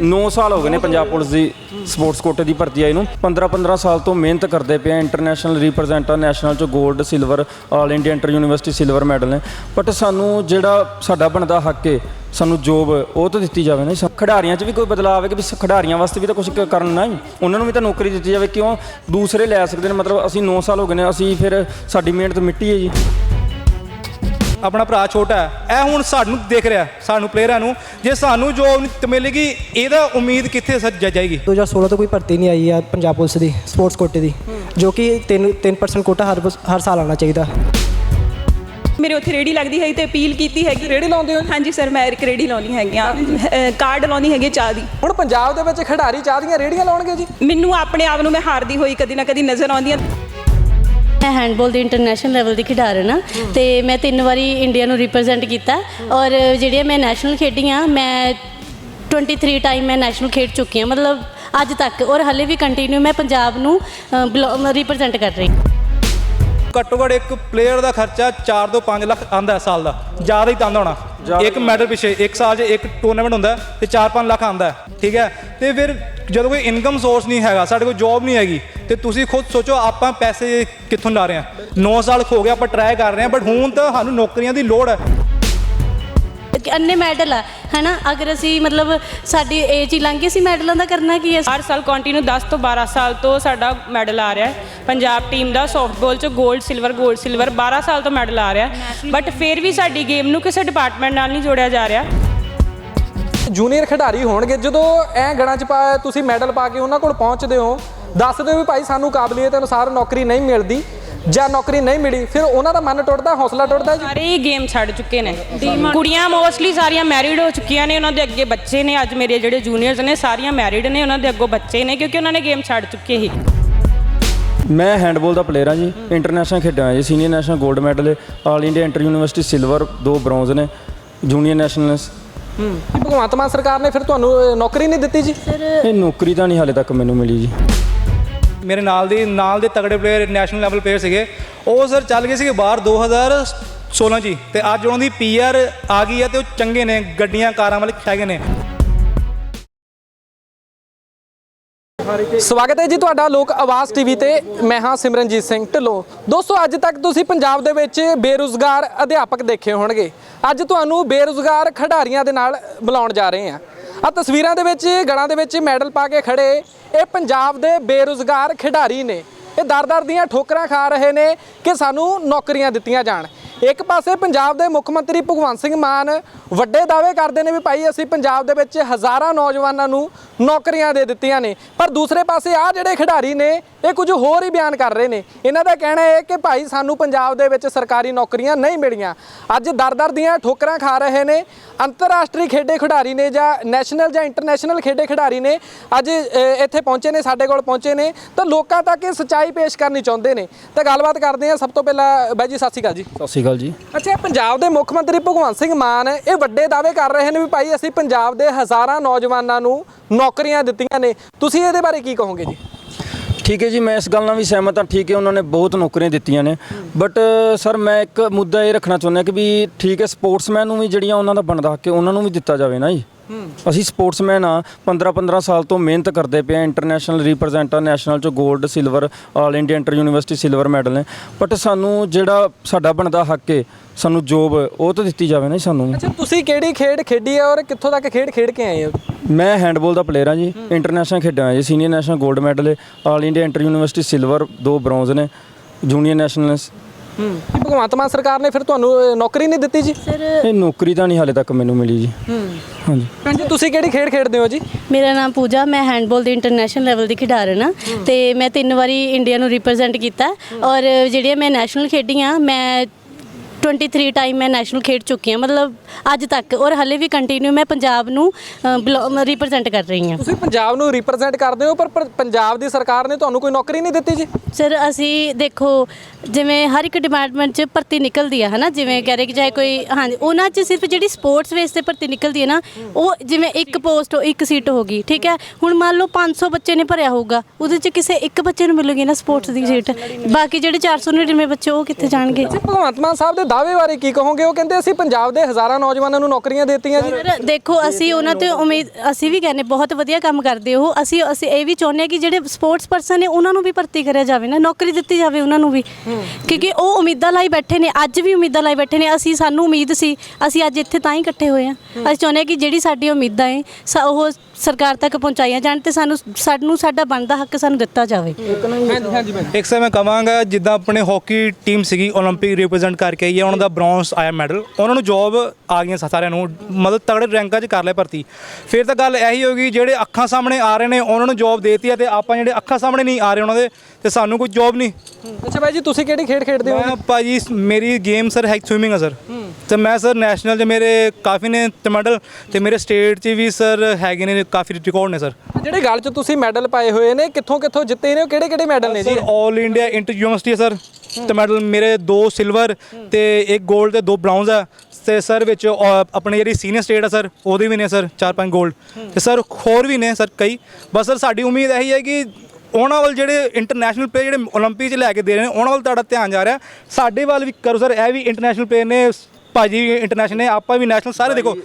9 ਸਾਲ ਹੋ ਗਏ ਨੇ ਪੰਜਾਬ ਪੁਲਿਸ ਦੀ ਸਪੋਰਟਸ ਕੋਟੇ ਦੀ ਭਰਤੀ ਆਈ ਨੂੰ। 15 15 ਸਾਲ ਤੋਂ ਮਿਹਨਤ ਕਰਦੇ ਪਏ ਇੰਟਰਨੈਸ਼ਨਲ ਰਿਪਰੈਜ਼ੈਂਟਰ ਨੈਸ਼ਨਲ ਚ 골ਡ silver all India inter university silver medal ਨੇ। ਬਟ ਸਾਨੂੰ ਜਿਹੜਾ ਸਾਡਾ ਬਣਦਾ ਹੱਕ ਹੈ ਸਾਨੂੰ ਜੋਬ ਉਹ ਤਾਂ ਦਿੱਤੀ ਜਾਵੇ ਨਾ। ਖਿਡਾਰੀਆਂ 'ਚ ਵੀ ਕੋਈ ਬਦਲਾਅ ਆਵੇ ਕਿ ਵੀ ਖਿਡਾਰੀਆਂ ਵਾਸਤੇ ਵੀ ਤਾਂ ਕੁਝ ਕਰਨਾ ਹੀ। ਉਹਨਾਂ ਨੂੰ ਵੀ ਤਾਂ ਨੌਕਰੀ ਦਿੱਤੀ ਜਾਵੇ। ਕਿਉਂ? ਦੂਸਰੇ ਲੈ ਸਕਦੇ ਨੇ। ਮਤਲਬ ਅਸੀਂ 9 ਸਾਲ ਹੋ ਗਏ ਨੇ, ਅਸੀਂ ਫਿਰ ਸਾਡੀ ਮਿਹਨਤ ਮਿੱਟੀ ਹੈ ਜੀ। ਆਪਣਾ ਭਰਾ ਛੋਟਾ ਹੈ ਇਹ ਹੁਣ ਸਾਨੂੰ ਦੇਖ ਰਿਹਾ ਸਾਨੂੰ ਪਲੇਅਰਾਂ ਨੂੰ ਜੇ ਸਾਨੂੰ ਜੋਬ ਨਹੀਂ ਮਿਲੇਗੀ ਇਹਦਾ ਉਮੀਦ ਕਿੱਥੇ ਸੱਜ ਜਾਏਗੀ? 2016 ਤੋਂ ਕੋਈ ਭਰਤੀ ਨਹੀਂ ਆਈ ਹੈ ਪੰਜਾਬ ਪੁਲਿਸ ਦੀ ਸਪੋਰਟਸ ਕੋਟੇ ਦੀ ਜੋ ਕਿ 3 3% ਕੋਟਾ ਹਰ ਹਰ ਸਾਲ ਆਉਣਾ ਚਾਹੀਦਾ। ਮੇਰੇ ਉੱਥੇ ਰੇੜੀ ਲੱਗਦੀ ਹੈ ਤੇ ਅਪੀਲ ਕੀਤੀ ਹੈਗੀ। ਰੇੜੀ ਲਾਉਂਦੇ ਹੋ? ਹਾਂਜੀ ਸਰ ਮੈਂ ਇੱਕ ਰੇੜੀ ਲਾਉਣੀ ਹੈਗੀ ਆ। ਕਾਰਡ ਲਾਉਣੀ ਹੈਗੀ ਚਾਹ ਦੀ। ਹੁਣ ਪੰਜਾਬ ਦੇ ਵਿੱਚ ਖਿਡਾਰੀ ਚਾਹ ਦੀਆਂ ਰੇੜੀਆਂ ਲਾਉਣਗੇ ਜੀ? ਮੈਨੂੰ ਆਪਣੇ ਆਪ ਨੂੰ ਮੈਂ ਹਾਰਦੀ ਹੋਈ ਕਦੀ ਨਾ ਕਦੀ ਨਜ਼ਰ ਆਉਂਦੀ ਆ। ਮੈਂ ਹੈਂਡਬਾਲ ਦੇ ਇੰਟਰਨੈਸ਼ਨਲ ਲੈਵਲ ਦੀ ਖਿਡਾਰਨ ਆ ਤੇ ਮੈਂ ਤਿੰਨ ਵਾਰੀ ਇੰਡੀਆ ਨੂੰ ਰਿਪਰੈਜ਼ੈਂਟ ਕੀਤਾ। ਔਰ ਜਿਹੜੀਆਂ ਮੈਂ ਨੈਸ਼ਨਲ ਖੇਡੀਆਂ ਮੈਂ 23 ਟਾਈਮ ਮੈਂ ਨੈਸ਼ਨਲ ਖੇਡ ਚੁੱਕੀ ਹਾਂ ਮਤਲਬ ਅੱਜ ਤੱਕ। ਔਰ ਹਲੇ ਵੀ ਕੰਟੀਨਿਊ ਮੈਂ ਪੰਜਾਬ ਨੂੰ ਰਿਪਰੈਜ਼ੈਂਟ ਕਰ ਰਹੀ ਹਾਂ। ਘੱਟੋ ਘੱਟ ਇੱਕ ਪਲੇਅਰ ਦਾ ਖਰਚਾ 4 ਤੋਂ 5 ਲੱਖ ਆਂਦਾ ਸਾਲ ਦਾ। ਜ਼ਿਆਦਾ ਹੀ ਤਾਂ ਆਉਂਦਾ ਹੋਣਾ। ਇੱਕ ਮੈਡਲ ਪਿੱਛੇ, ਇੱਕ ਸਾਲ 'ਚ ਇੱਕ ਟੂਰਨਾਮੈਂਟ ਹੁੰਦਾ ਹੈ ਤੇ 4-5 ਲੱਖ ਆਉਂਦਾ ਠੀਕ ਹੈ? ਤੇ ਫਿਰ ਜਦੋਂ ਕੋਈ ਇਨਕਮ ਸੋਰਸ ਨਹੀਂ ਹੈਗਾ, ਸਾਡੇ ਕੋਲ ਜੌਬ ਨਹੀਂ ਹੈਗੀ, ਤੇ ਤੁਸੀਂ ਖੁਦ ਸੋਚੋ ਆਪਾਂ ਪੈਸੇ ਕਿੱਥੋਂ ਲਾ ਰਹੇ ਹਾਂ? 9 ਸਾਲ ਹੋ ਗਿਆ ਆਪਾਂ ਟਰਾਈ ਕਰ ਰਹੇ ਹਾਂ ਬਟ ਹੁਣ ਤਾਂ ਸਾਨੂੰ ਨੌਕਰੀਆਂ ਦੀ ਲੋੜ ਹੈ। ਕਿ ਅੰਨੇ ਮੈਡਲ ਆ ਹੈਨਾ? ਅਗਰ ਅਸੀਂ ਮਤਲਬ ਸਾਡੀ ਏਜ ਹੀ ਲੰਘ ਗਈ ਸੀ ਮੈਡਲਾਂ ਦਾ ਕਰਨਾ ਕੀ ਹੈ ਹਰ ਸਾਲ ਕੰਟੀਨਿਊ 10 ਤੋਂ 12 ਸਾਲ ਤੋਂ ਸਾਡਾ ਮੈਡਲ ਆ ਰਿਹਾ ਹੈ। ਪੰਜਾਬ ਟੀਮ ਦਾ ਸੌਫਟਬਾਲ ਚ 골ਡ ਸਿਲਵਰ 골ਡ ਸਿਲਵਰ 12 ਸਾਲ ਤੋਂ ਮੈਡਲ ਆ ਰਿਹਾ ਬਟ ਫਿਰ ਵੀ ਸਾਡੀ ਗੇਮ ਨੂੰ ਕਿਸੇ ਡਿਪਾਰਟਮੈਂਟ ਨਾਲ ਨਹੀਂ ਜੋੜਿਆ ਜਾ ਰਿਹਾ। ਜੂਨੀਅਰ ਖਿਡਾਰੀ ਹੋਣਗੇ ਜਦੋਂ ਐ ਗੜਾਂ 'ਚ ਪਾ ਤੁਸੀਂ ਮੈਡਲ ਪਾ ਕੇ ਉਹਨਾਂ ਕੋਲ ਪਹੁੰਚਦੇ ਹੋ ਦੱਸਦੇ ਹੋ ਵੀ ਭਾਈ ਸਾਨੂੰ ਕਾਬਲੀਅਤ ਅਨੁਸਾਰ ਨੌਕਰੀ ਨਹੀਂ ਮਿਲਦੀ। ਜਾਂ ਨੌਕਰੀ ਨਹੀਂ ਮਿਲੀ ਫਿਰ ਉਹਨਾਂ ਦਾ ਮਨ ਟੁੱਟਦਾ ਹੌਸਲਾ ਟੁੱਟਦਾ ਜੀ। ਸਾਰੇ ਹੀ ਗੇਮ ਛੱਡ ਚੁੱਕੇ ਨੇ। ਕੁੜੀਆਂ ਮੋਸਟਲੀ ਸਾਰੀਆਂ ਮੈਰਿਡ ਹੋ ਚੁੱਕੀਆਂ ਨੇ ਉਹਨਾਂ ਦੇ ਅੱਗੇ ਬੱਚੇ ਨੇ। ਅੱਜ ਮੇਰੇ ਜਿਹੜੇ ਜੂਨੀਅਰਸ ਨੇ ਸਾਰੀਆਂ ਮੈਰਿਡ ਨੇ ਉਹਨਾਂ ਦੇ ਅੱਗੋਂ ਬੱਚੇ ਨੇ ਕਿਉਂਕਿ ਉਹਨਾਂ ਨੇ ਗੇਮ ਛੱਡ ਚੁੱਕੇ ਸੀ। ਮੈਂ ਹੈਂਡਬਾਲ ਦਾ ਪਲੇਅਰ ਹਾਂ ਜੀ। ਇੰਟਰਨੈਸ਼ਨਲ ਖੇਡਾਂ ਹਾਂ ਜੀ। ਸੀਨੀਅਰ ਨੈਸ਼ਨਲ 골ਡ medal all India inter university silver ਦੋ ਬ੍ਰੌਂਜ਼ ਨੇ। ਜੂਨੀਅਰ ਨੈਸ਼ਨਲਸ ਕੀ ਭਗਵੰਤ ਮਾਨ ਸਰਕਾਰ ਨੇ ਫਿਰ ਤੁਹਾਨੂੰ ਨੌਕਰੀ ਨਹੀਂ ਦਿੱਤੀ ਜੀ? ਇਹ ਨੌਕਰੀ ਤਾਂ ਨਹੀਂ ਹਾਲੇ ਤੱਕ ਮੈਨੂੰ ਮਿਲੀ ਜੀ। ਮੇਰੇ ਨਾਲ ਦੀ, ਨਾਲ ਦੇ ਤਗੜੇ ਪਲੇਅਰ ਨੈਸ਼ਨਲ ਲੈਵਲ ਪਲੇਅਰ ਸੀਗੇ। ਉਹ ਸਰ ਚੱਲ ਗਏ ਸੀਗੇ ਬਾਹਰ 2016 ਜੀ ਤੇ ਅੱਜ ਉਹਨਾਂ ਦੀ ਪੀਆਰ ਆ ਗਈ ਹੈ ਤੇ ਉਹ ਚੰਗੇ ਨੇ, ਗੱਡੀਆਂ, ਕਾਰਾਂ ਵਾਲੇ ਹੈਗੇ ਨੇ। ਸਵਾਗਤ ਹੈ ਜੀ ਤੁਹਾਡਾ ਲੋਕ ਆਵਾਜ਼ ਟੀਵੀ ਤੇ। ਮੈਂ ਹਾਂ ਸਿਮਰਨਜੀਤ ਸਿੰਘ ਢਿੱਲੋਂ। ਦੋਸਤੋ, ਅੱਜ ਤੱਕ ਤੁਸੀਂ ਪੰਜਾਬ ਦੇ ਵਿੱਚ ਬੇਰੁਜ਼ਗਾਰ ਅਧਿਆਪਕ ਦੇਖੇ ਹੋਣਗੇ। ਅੱਜ ਤੁਹਾਨੂੰ ਬੇਰੁਜ਼ਗਾਰ ਖਿਡਾਰੀਆਂ ਦੇ ਨਾਲ ਬੁਲਾਉਣ ਜਾ ਰਹੇ ਹਾਂ। ਆ ਤਸਵੀਰਾਂ ਦੇ ਵਿੱਚ, ਗਲਾਂ ਦੇ ਵਿੱਚ ਮੈਡਲ ਪਾ ਕੇ ਖੜੇ ਇਹ ਪੰਜਾਬ ਦੇ ਬੇਰੁਜ਼ਗਾਰ ਖਿਡਾਰੀ ਨੇ। ਇਹ ਦਰ-ਦਰ ਦੀਆਂ ਠੋਕਰਾਂ ਖਾ ਰਹੇ ਨੇ ਕਿ ਸਾਨੂੰ ਨੌਕਰੀਆਂ ਦਿੱਤੀਆਂ ਜਾਣ। ਇੱਕ ਪਾਸੇ ਪੰਜਾਬ ਦੇ ਮੁੱਖ ਮੰਤਰੀ ਭਗਵੰਤ ਸਿੰਘ ਮਾਨ ਵੱਡੇ ਦਾਅਵੇ ਕਰਦੇ ਨੇ ਵੀ ਭਾਈ ਅਸੀਂ ਪੰਜਾਬ ਦੇ ਵਿੱਚ ਹਜ਼ਾਰਾਂ ਨੌਜਵਾਨਾਂ ਨੂੰ ਨੌਕਰੀਆਂ ਦੇ ਦਿੱਤੀਆਂ ਨੇ। ਪਰ ਦੂਸਰੇ ਪਾਸੇ ਆ ਜਿਹੜੇ ਖਿਡਾਰੀ ਨੇ, ਇਹ ਕੁਝ ਹੋਰ ਹੀ ਬਿਆਨ ਕਰ ਰਹੇ ਨੇ। ਇਹਨਾਂ ਦਾ ਕਹਿਣਾ ਹੈ ਕਿ ਭਾਈ ਸਾਨੂੰ ਪੰਜਾਬ ਦੇ ਵਿੱਚ ਸਰਕਾਰੀ ਨੌਕਰੀਆਂ ਨਹੀਂ ਮਿਲੀਆਂ। ਅੱਜ ਦਰ-ਦਰ ਦੀਆਂ ਠੋਕਰਾਂ ਖਾ ਰਹੇ ਨੇ। ਅੰਤਰਰਾਸ਼ਟਰੀ ਖੇਡੇ ਖਿਡਾਰੀ ਨੇ ਜਾਂ ਨੈਸ਼ਨਲ ਜਾਂ ਇੰਟਰਨੈਸ਼ਨਲ ਖੇਡੇ ਖਿਡਾਰੀ ਨੇ ਅੱਜ ਇੱਥੇ ਪਹੁੰਚੇ ਨੇ, ਸਾਡੇ ਕੋਲ ਪਹੁੰਚੇ ਨੇ। ਤਾਂ ਲੋਕਾਂ ਤੱਕ ਇਹ ਸੱਚਾਈ ਪੇਸ਼ ਕਰਨੀ ਚਾਹੁੰਦੇ ਨੇ। ਤਾਂ ਗੱਲਬਾਤ ਕਰਦੇ ਹਾਂ ਸਭ ਤੋਂ ਪਹਿਲਾਂ ਬਾਈ ਜੀ, ਸਤਿ ਸ਼੍ਰੀ ਅਕਾਲ ਜੀ। ਸਤਿ ਸ਼੍ਰੀ ਅਕਾਲ ਜੀ। ਅੱਛਾ ਪੰਜਾਬ ਦੇ ਮੁੱਖ ਮੰਤਰੀ ਭਗਵੰਤ ਸਿੰਘ ਮਾਨ ਇਹ ਵੱਡੇ ਦਾਅਵੇ ਕਰ ਰਹੇ ਨੇ ਵੀ ਭਾਈ ਅਸੀਂ ਪੰਜਾਬ ਦੇ ਹਜ਼ਾਰਾਂ ਨੌਜਵਾਨਾਂ ਨੂੰ ਨੌਕਰੀਆਂ ਦਿੱਤੀਆਂ ਨੇ। ਤੁਸੀਂ ਇਹਦੇ ਬਾਰੇ ਕੀ ਕਹੋਗੇ ਜੀ? ਠੀਕ ਹੈ ਜੀ ਮੈਂ ਇਸ ਗੱਲ ਨਾਲ ਵੀ ਸਹਿਮਤ ਹਾਂ। ਠੀਕ ਹੈ ਉਹਨਾਂ ਨੇ ਬਹੁਤ ਨੌਕਰੀਆਂ ਦਿੱਤੀਆਂ ਨੇ। ਬਟ ਸਰ ਮੈਂ ਇੱਕ ਮੁੱਦਾ ਇਹ ਰੱਖਣਾ ਚਾਹੁੰਦਾ ਕਿ ਵੀ ਠੀਕ ਹੈ ਸਪੋਰਟਸਮੈਨ ਨੂੰ ਵੀ ਜਿਹੜੀਆਂ ਉਹਨਾਂ ਦਾ ਬਣਦਾ ਹੈ ਉਹਨਾਂ ਨੂੰ ਵੀ ਦਿੱਤਾ ਜਾਵੇ ਨਾ ਜੀ। ਅਸੀਂ ਸਪੋਰਟਸਮੈਨ ਆ 15 15 ਸਾਲ ਤੋਂ ਮਿਹਨਤ ਕਰਦੇ ਪਏ ਆ ਇੰਟਰਨੈਸ਼ਨਲ ਰਿਪਰੈਜ਼ੈਂਟਰ ਨੈਸ਼ਨਲ ਚ 골ਡ silver all India inter university silver medal ਨੇ। ਬਟ ਸਾਨੂੰ ਜਿਹੜਾ ਸਾਡਾ ਬਣਦਾ ਹੱਕ ਹੈ ਸਾਨੂੰ ਜੋਬ ਉਹ ਤਾਂ ਦਿੱਤੀ ਜਾਵੇ ਨਾ ਜੀ ਸਾਨੂੰ। ਅੱਛਾ ਤੁਸੀਂ ਕਿਹੜੀ ਖੇਡ ਖੇਡੀ ਹੈ ਔਰ ਕਿੱਥੋਂ ਤੱਕ ਖੇਡ ਖੇਡ ਕੇ ਆਏ ਹੋ? ਮੈਂ ਹੈਂਡਬਾਲ ਦਾ ਪਲੇਅਰ ਹਾਂ ਜੀ ਇੰਟਰਨੈਸ਼ਨਲ ਖੇਡਾਂ ਹਾਂ ਜੀ ਸੀਨੀਅਰ ਨੈਸ਼ਨਲ 골ਡ medal all India inter university silver ਦੋ ਬ੍ਰੌਂਜ਼ ਨੇ ਜੂਨੀਅਰ ਨੈਸ਼ਨਲਸ ਕੀ ਭਗਵੰਤ ਮਾਨ ਸਰਕਾਰ ਨੇ ਫਿਰ ਤੁਹਾਨੂੰ ਨੌਕਰੀ ਨਹੀਂ ਦਿੱਤੀ ਜੀ? ਸਰ ਇਹ ਨੌਕਰੀ ਤਾਂ ਨਹੀਂ ਹਾਲੇ ਤੱਕ ਮੈਨੂੰ ਮਿਲੀ ਜੀ। ਹਾਂਜੀ। ਭੈਣ ਜੀ ਤੁਸੀਂ ਕਿਹੜੀ ਖੇਡ ਖੇਡਦੇ ਹੋ ਜੀ? ਮੇਰਾ ਨਾਮ ਪੂਜਾ ਮੈਂ ਹੈਂਡਬਾਲ ਦੀ ਇੰਟਰਨੈਸ਼ਨਲ ਲੈਵਲ ਦੀ ਖਿਡਾਰਨ ਆ ਤੇ ਮੈਂ ਤਿੰਨ ਵਾਰੀ ਇੰਡੀਆ ਨੂੰ ਰਿਪਰੈਜ਼ੈਂਟ ਕੀਤਾ ਔਰ ਜਿਹੜੀਆਂ ਮੈਂ ਨੈਸ਼ਨਲ ਖੇਡੀਆਂ ਮੈਂ 23 ਟਾਈਮ ਮੈਂ ਨੈਸ਼ਨਲ ਖੇਡ ਚੁੱਕੀ ਹਾਂ ਮਤਲਬ ਅੱਜ ਤੱਕ ਔਰ ਹਲੇ ਵੀ ਕੰਟੀਨਿਊ ਮੈਂ ਪੰਜਾਬ ਨੂੰ ਰਿਪਰੈਜ਼ੈਂਟ ਕਰ ਰਹੀ ਹਾਂ। ਤੁਸੀਂ ਪੰਜਾਬ ਨੂੰ ਰਿਪਰੈਜ਼ੈਂਟ ਕਰਦੇ ਹੋ ਪਰ ਪਰ ਪੰਜਾਬ ਦੀ ਸਰਕਾਰ ਨੇ ਤੁਹਾਨੂੰ ਕੋਈ ਨੌਕਰੀ ਨਹੀਂ ਦਿੱਤੀ ਜੀ? ਸਰ ਅਸੀਂ ਦੇਖੋ ਜਿਵੇਂ ਹਰ ਇੱਕ ਡਿਪਾਰਟਮੈਂਟ 'ਚ ਭਰਤੀ ਨਿਕਲਦੀ ਆ ਹਨਾ? ਜਿਵੇਂ ਕਹਿ ਰਹੇ ਕਿ ਚਾਹੇ ਕੋਈ ਹਾਂਜੀ ਉਹਨਾਂ 'ਚ ਸਿਰਫ ਜਿਹੜੀ ਸਪੋਰਟਸ ਬੇਸ ਤੇ ਭਰਤੀ ਨਿਕਲਦੀ ਹੈ ਨਾ ਉਹ ਜਿਵੇਂ ਇੱਕ ਪੋਸਟ ਇੱਕ ਸੀਟ ਹੋ ਗਈ ਠੀਕ ਹੈ? ਹੁਣ ਮੰਨ ਲਓ 500 ਬੱਚੇ ਨੇ ਭਰਿਆ ਹੋਊਗਾ ਉਹਦੇ 'ਚ ਕਿਸੇ ਇੱਕ ਬੱਚੇ ਨੂੰ ਮਿਲੂਗੀ ਨਾ ਸਪੋਰਟਸ ਦੀ ਸੀਟ ਬਾਕੀ ਜਿਹੜੇ 499 ਬੱਚੇ ਉਹ ਕਿੱਥੇ ਜਾਣਗੇ? ਭਗਵੰਤ ਮਾਨ ਸਾਹਿਬ ਦੇ ਦਾਅਵੇ ਬਾਰੇ ਕੀ ਕਹੋਗੇ ਉਹ ਕਹਿੰਦੇ ਅਸੀਂ ਪੰਜਾਬ ਦੇ ਹਜ਼ਾਰਾਂ ਨੌਜਵਾਨਾਂ ਨੂੰ ਨੌਕਰੀਆਂ ਦਿੱਤੀਆਂ ਜੀ ਸਰ ਦੇਖੋ ਅਸੀਂ ਉਹਨਾਂ ਤੇ ਉਮੀਦ ਅਸੀਂ ਵੀ ਕਹਿੰਦੇ ਬਹੁਤ ਵਧੀਆ ਕੰਮ ਕਰਦੇ ਹੋ ਅਸੀਂ ਅਸੀਂ ਇਹ ਵੀ ਚਾਹੁੰਦੇ ਹਾਂ ਕਿ ਜਿਹੜੇ ਸਪੋਰਟਸ ਪਰਸਨ ਨੇ ਉਹਨਾਂ ਨੂੰ ਵੀ ਭਰਤੀ ਕਰਿਆ ਜਾਵੇ ਨਾ ਨੌਕਰੀ ਦਿੱਤੀ ਜਾਵੇ ਉਹਨਾਂ ਨੂੰ ਵੀ ਕਿਉਂਕਿ ਉਹ ਉਮੀਦਾਂ ਲਾਈ ਬੈਠੇ ਨੇ ਅੱਜ ਵੀ ਉਮੀਦਾਂ ਲਾਈ ਬੈਠੇ ਨੇ ਅਸੀਂ ਸਾਨੂੰ ਉਮੀਦ ਸੀ ਅਸੀਂ ਅੱਜ ਇੱਥੇ ਤਾਂ ਹੀ ਇਕੱਠੇ ਹੋਏ ਆ ਅਸੀਂ ਚਾਹੁੰਦੇ ਹਾਂ ਕਿ ਜਿਹੜੀ ਸਾਡੀ ਉਮੀਦਾਂ ਹੈ ਸਾ- ਉਹ ਸਰਕਾਰ ਤੱਕ ਪਹੁੰਚਾਈਆਂ ਜਾਣ ਤੇ ਸਾਨੂੰ ਸਾਨੂੰ ਸਾਡਾ ਬਣਦਾ ਹੱਕ ਸਾਨੂੰ ਦਿੱਤਾ ਜਾਵੇ ਹਾਂਜੀ ਹਾਂਜੀ ਮੈਂ ਇੱਕ ਸੇ ਮੈਂ ਕਵਾਂਗਾ ਜਿੱਦਾਂ ਆਪਣੇ ਹਾਕੀ ਟੀਮ ਸੀਗੀ 올림픽 ਰਿਪਰੈਜ਼ੈਂਟ ਕਰਕੇ ਆਈ ਹੈ ਉਹਨਾਂ ਦਾ ਬ੍ਰੌਂਜ਼ ਆਇਆ ਮੈਡਲ ਉਹਨਾਂ ਨੂੰ ਜੌਬ ਆ ਗਈਆਂ ਸਾਰਿਆਂ ਨੂੰ। ਮਤਲਬ ਤਗੜੇ ਰੈਂਕਾਂ 'ਚ ਕਰ ਲਿਆ ਭਰਤੀ। ਫਿਰ ਤਾਂ ਗੱਲ ਇਹੀ ਹੋਗੀ ਜਿਹੜੇ ਅੱਖਾਂ ਸਾਹਮਣੇ ਆ ਰਹੇ ਨੇ ਉਹਨਾਂ ਨੂੰ ਜੌਬ ਦੇਤੀ ਹੈ ਤੇ ਆਪਾਂ ਜਿਹੜੇ ਅੱਖਾਂ ਸਾਹਮਣੇ ਨਹੀਂ ਆ ਰਹੇ ਉਹਨਾਂ ਦੇ ਤੇ ਸਾਨੂੰ ਕੋਈ ਜੌਬ ਨਹੀਂ। ਅੱਛਾ ਬਾਈ ਜੀ ਤੁਸੀਂ ਕਿਹੜੀ ਖੇਡ ਖੇਡਦੇ ਹੋ? ਮੈਂ ਭਾਜੀ ਮੇਰੀ ਗੇਮ ਸਰ ਹੈ ਸਵਿਮਿੰਗ ਹੈ। ਸਰ ਤੇ ਮੈਂ ਸਰ ਨੈਸ਼ਨਲ 'ਚ ਮੇਰੇ ਕਾਫੀ ਨੇ ਤੇ ਮੈਡਲ ਤੇ ਮੇਰੇ ਸਟੇਟ 'ਚ ਵੀ ਸਰ ਹੈਗੇ ਨੇ ਕਾਫੀ ਰਿਕਾਰਡ ਨੇ ਸਰ ਜਿਹੜੇ ਗੱਲ 'ਚ ਤੁਸੀਂ ਮੈਡਲ ਪਾਏ ਹੋਏ ਨੇ ਕਿੱਥੋਂ ਕਿੱਥੋਂ ਜਿੱਤੇ ਨੇ ਉਹ ਕਿਹੜੇ ਕਿਹੜੇ ਮੈਡਲ ਨੇ ਜੀ? ਸਰ 올 ਇੰਡੀਆ ਇੰਟਰ ਯੂਨੀਵਰਸਿਟੀ ਹੈ ਸਰ ਤੇ ਮੈਡਲ ਮੇਰੇ ਦੋ ਸਿਲਵਰ ਤੇ ਇੱਕ 골ਡ ਤੇ ਦੋ ਬ੍ਰਾਊਨਜ਼ ਆ। ਤੇ ਸਰ ਵਿੱਚ ਆਪਣੇ ਜਿਹੜੀ ਸੀਨੀਅਰ ਸਟੇਟ ਆ ਸਰ ਉਹਦੇ ਵੀ ਨੇ ਸਰ ਚਾਰ ਪੰਜ 골ਡ ਤੇ ਸਰ ਹੋਰ ਵੀ ਨੇ ਸਰ ਕਈ। ਬਸ ਸਰ ਸਾਡੀ ਉਮੀਦ ਇਹੀ ਹੈ ਕਿ ਉਹਨਾਂ ਵੱਲ ਜਿਹੜੇ ਇੰਟਰਨੈਸ਼ਨਲ ਪਲੇਅਰ ਜਿਹੜੇ 올림픽 'ਚ ਲੈ ਕੇ ਦੇ ਰਹੇ ਨੇ, ਉਹਨਾਂ ਵੱਲ ਤੁਹਾਡਾ ਧਿਆਨ ਜਾ ਰਿਹਾ। ਸਾਡੇ ਵੱਲ ਵੀ ਕਰੋ ਸਰ ਇਹ ਵੀ ਇੰਟਰਨੈਸ਼ਨਲ ਪਲੇਅਰ ਨੇ ਭਾਜੀ ਇੰਟਰਨੈਸ਼ਨਲ ਨੇ ਆਪਾਂ ਵੀ ਨੈਸ਼ਨਲ ਸਾਰੇ ਦੇਖੋ।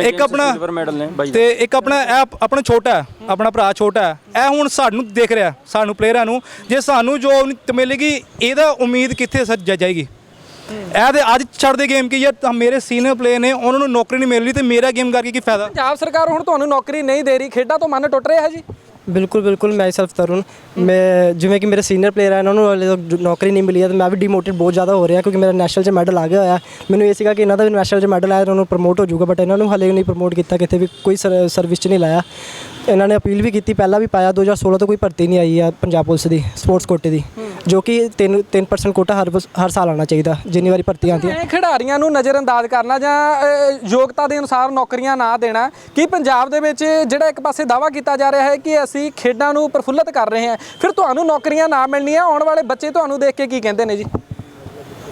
ਇੱਕ ਆਪਣਾ ਸਿਲਵਰ ਮੈਡਲ ਨੇ ਬਾਈ ਤੇ ਇੱਕ ਆਪਣਾ ਇਹ ਆਪ- ਆਪਣਾ ਛੋਟਾ ਹੈ, ਆਪਣਾ ਭਰਾ ਛੋਟਾ ਹੈ। ਇਹ ਹੁਣ ਸਾਨੂੰ ਦੇਖ ਰਿਹਾ ਸਾਨੂੰ ਪਲੇਅਰਾਂ ਨੂੰ ਜੇ ਸਾਨੂੰ ਜੋਬ ਨਹੀਂ ਮਿਲੇਗੀ ਇਹਦਾ ਉਮੀਦ ਕਿੱਥੇ ਸਰ ਜਾ- ਜਾਏਗੀ? ਇਹ ਤੇ ਅੱਜ ਛੱਡ ਦੇ ਗੇਮ ਕਿ ਯਾਰ ਮੇਰੇ ਸੀਨੀਅਰ ਪਲੇਅਰ ਨੇ ਉਹਨਾਂ ਨੂੰ ਨੌਕਰੀ ਨਹੀਂ ਮਿਲ ਰਹੀ ਤੇ ਮੇਰਾ ਗੇਮ ਕਰਕੇ ਕੀ ਫਾਇਦਾ? ਪੰਜਾਬ ਸਰਕਾਰ ਹੁਣ ਤੁਹਾਨੂੰ ਨੌਕਰੀ ਨਹੀਂ ਦੇ ਰਹੀ ਖੇਡਾਂ ਤੋਂ ਮਨ ਟੁੱਟ ਰਿਹਾ ਹੈ ਜੀ। ਬਿਲਕੁਲ ਬਿਲਕੁਲ ਮੈਂ ਸੈਲਫ ਤਰੁਣ। ਮੈਂ ਜਿਵੇਂ ਕਿ ਮੇਰੇ ਸੀਨੀਅਰ ਪਲੇਅਰ ਆ, ਇਹਨਾਂ ਨੂੰ ਹਲੇ ਤੱਕ ਨੌਕਰੀ ਨਹੀਂ ਮਿਲੀ ਹੈ ਤੇ ਮੈਂ ਵੀ ਡੀਮੋਟਿਵ ਬਹੁਤ ਜ਼ਿਆਦਾ ਹੋ ਰਿਹਾ, ਕਿਉਂਕਿ ਮੇਰਾ ਨੈਸ਼ਨਲ 'ਚ ਮੈਡਲ ਆ ਗਿਆ ਹੋਇਆ। ਮੈਨੂੰ ਇਹ ਸੀਗਾ ਕਿ ਇਹਨਾਂ ਦਾ ਵੀ ਨੈਸ਼ਨਲ 'ਚ ਮੈਡਲ ਆਇਆ ਤਾਂ ਉਹਨੂੰ ਪ੍ਰਮੋਟ ਹੋ ਜਾਊਗਾ ਬਟ ਇਹਨਾਂ ਨੂੰ ਹਲੇ ਨਹੀਂ ਪ੍ਰਮੋਟ ਕੀਤਾ, ਕਿਤੇ ਵੀ ਕੋਈ ਸਰਵਿਸ 'ਚ ਨਹੀਂ ਲਾਇਆ। ਇਹਨਾਂ ਨੇ ਅਪੀਲ ਵੀ ਕੀਤੀ, ਪਹਿਲਾਂ ਵੀ ਪਾਇਆ 2016 ਤੋਂ ਕੋਈ ਭਰਤੀ ਨਹੀਂ ਆਈ ਆ ਪੰਜਾਬ ਪੁਲਿਸ ਦੀ ਸਪੋਰਟਸ ਕੋਟੇ ਦੀ। ਜੋ ਕਿ 3 3% ਕੋਟਾ ਹਰ ਵਸ- ਹਰ ਸਾਲ ਆਉਣਾ ਚਾਹੀਦਾ ਜਿੰਨੀ ਵਾਰੀ ਭਰਤੀ ਆਉਂਦੀ ਹੈ ਐ ਖਿਡਾਰੀਆਂ ਨੂੰ ਨਜ਼ਰਅੰਦਾਜ਼ ਕਰਨਾ ਜਾਂ ਅ, ਯੋਗਤਾ ਦੇ ਅਨੁਸਾਰ ਨੌਕਰੀਆਂ ਨਾ ਦੇਣਾ ਕੀ ਪੰਜਾਬ ਦੇ ਵਿੱਚ ਜਿਹੜਾ ਇੱਕ ਪਾਸੇ ਦਾਵਾ ਕੀਤਾ ਜਾ ਰਿਹਾ ਹੈ ਕਿ ਅਸੀਂ ਖੇਡਾਂ ਨੂੰ ਪ੍ਰਫੁੱਲਤ ਕਰ ਰਹੇ ਹਾਂ ਫਿਰ ਤੁਹਾਨੂੰ ਨੌਕਰੀਆਂ ਨਾ ਮਿਲਣੀਆਂ ਆਉਣ ਵਾਲੇ ਬੱਚੇ ਤੁਹਾਨੂੰ ਦੇਖ ਕੇ ਕੀ ਕਹਿੰਦੇ ਨੇ ਜੀ?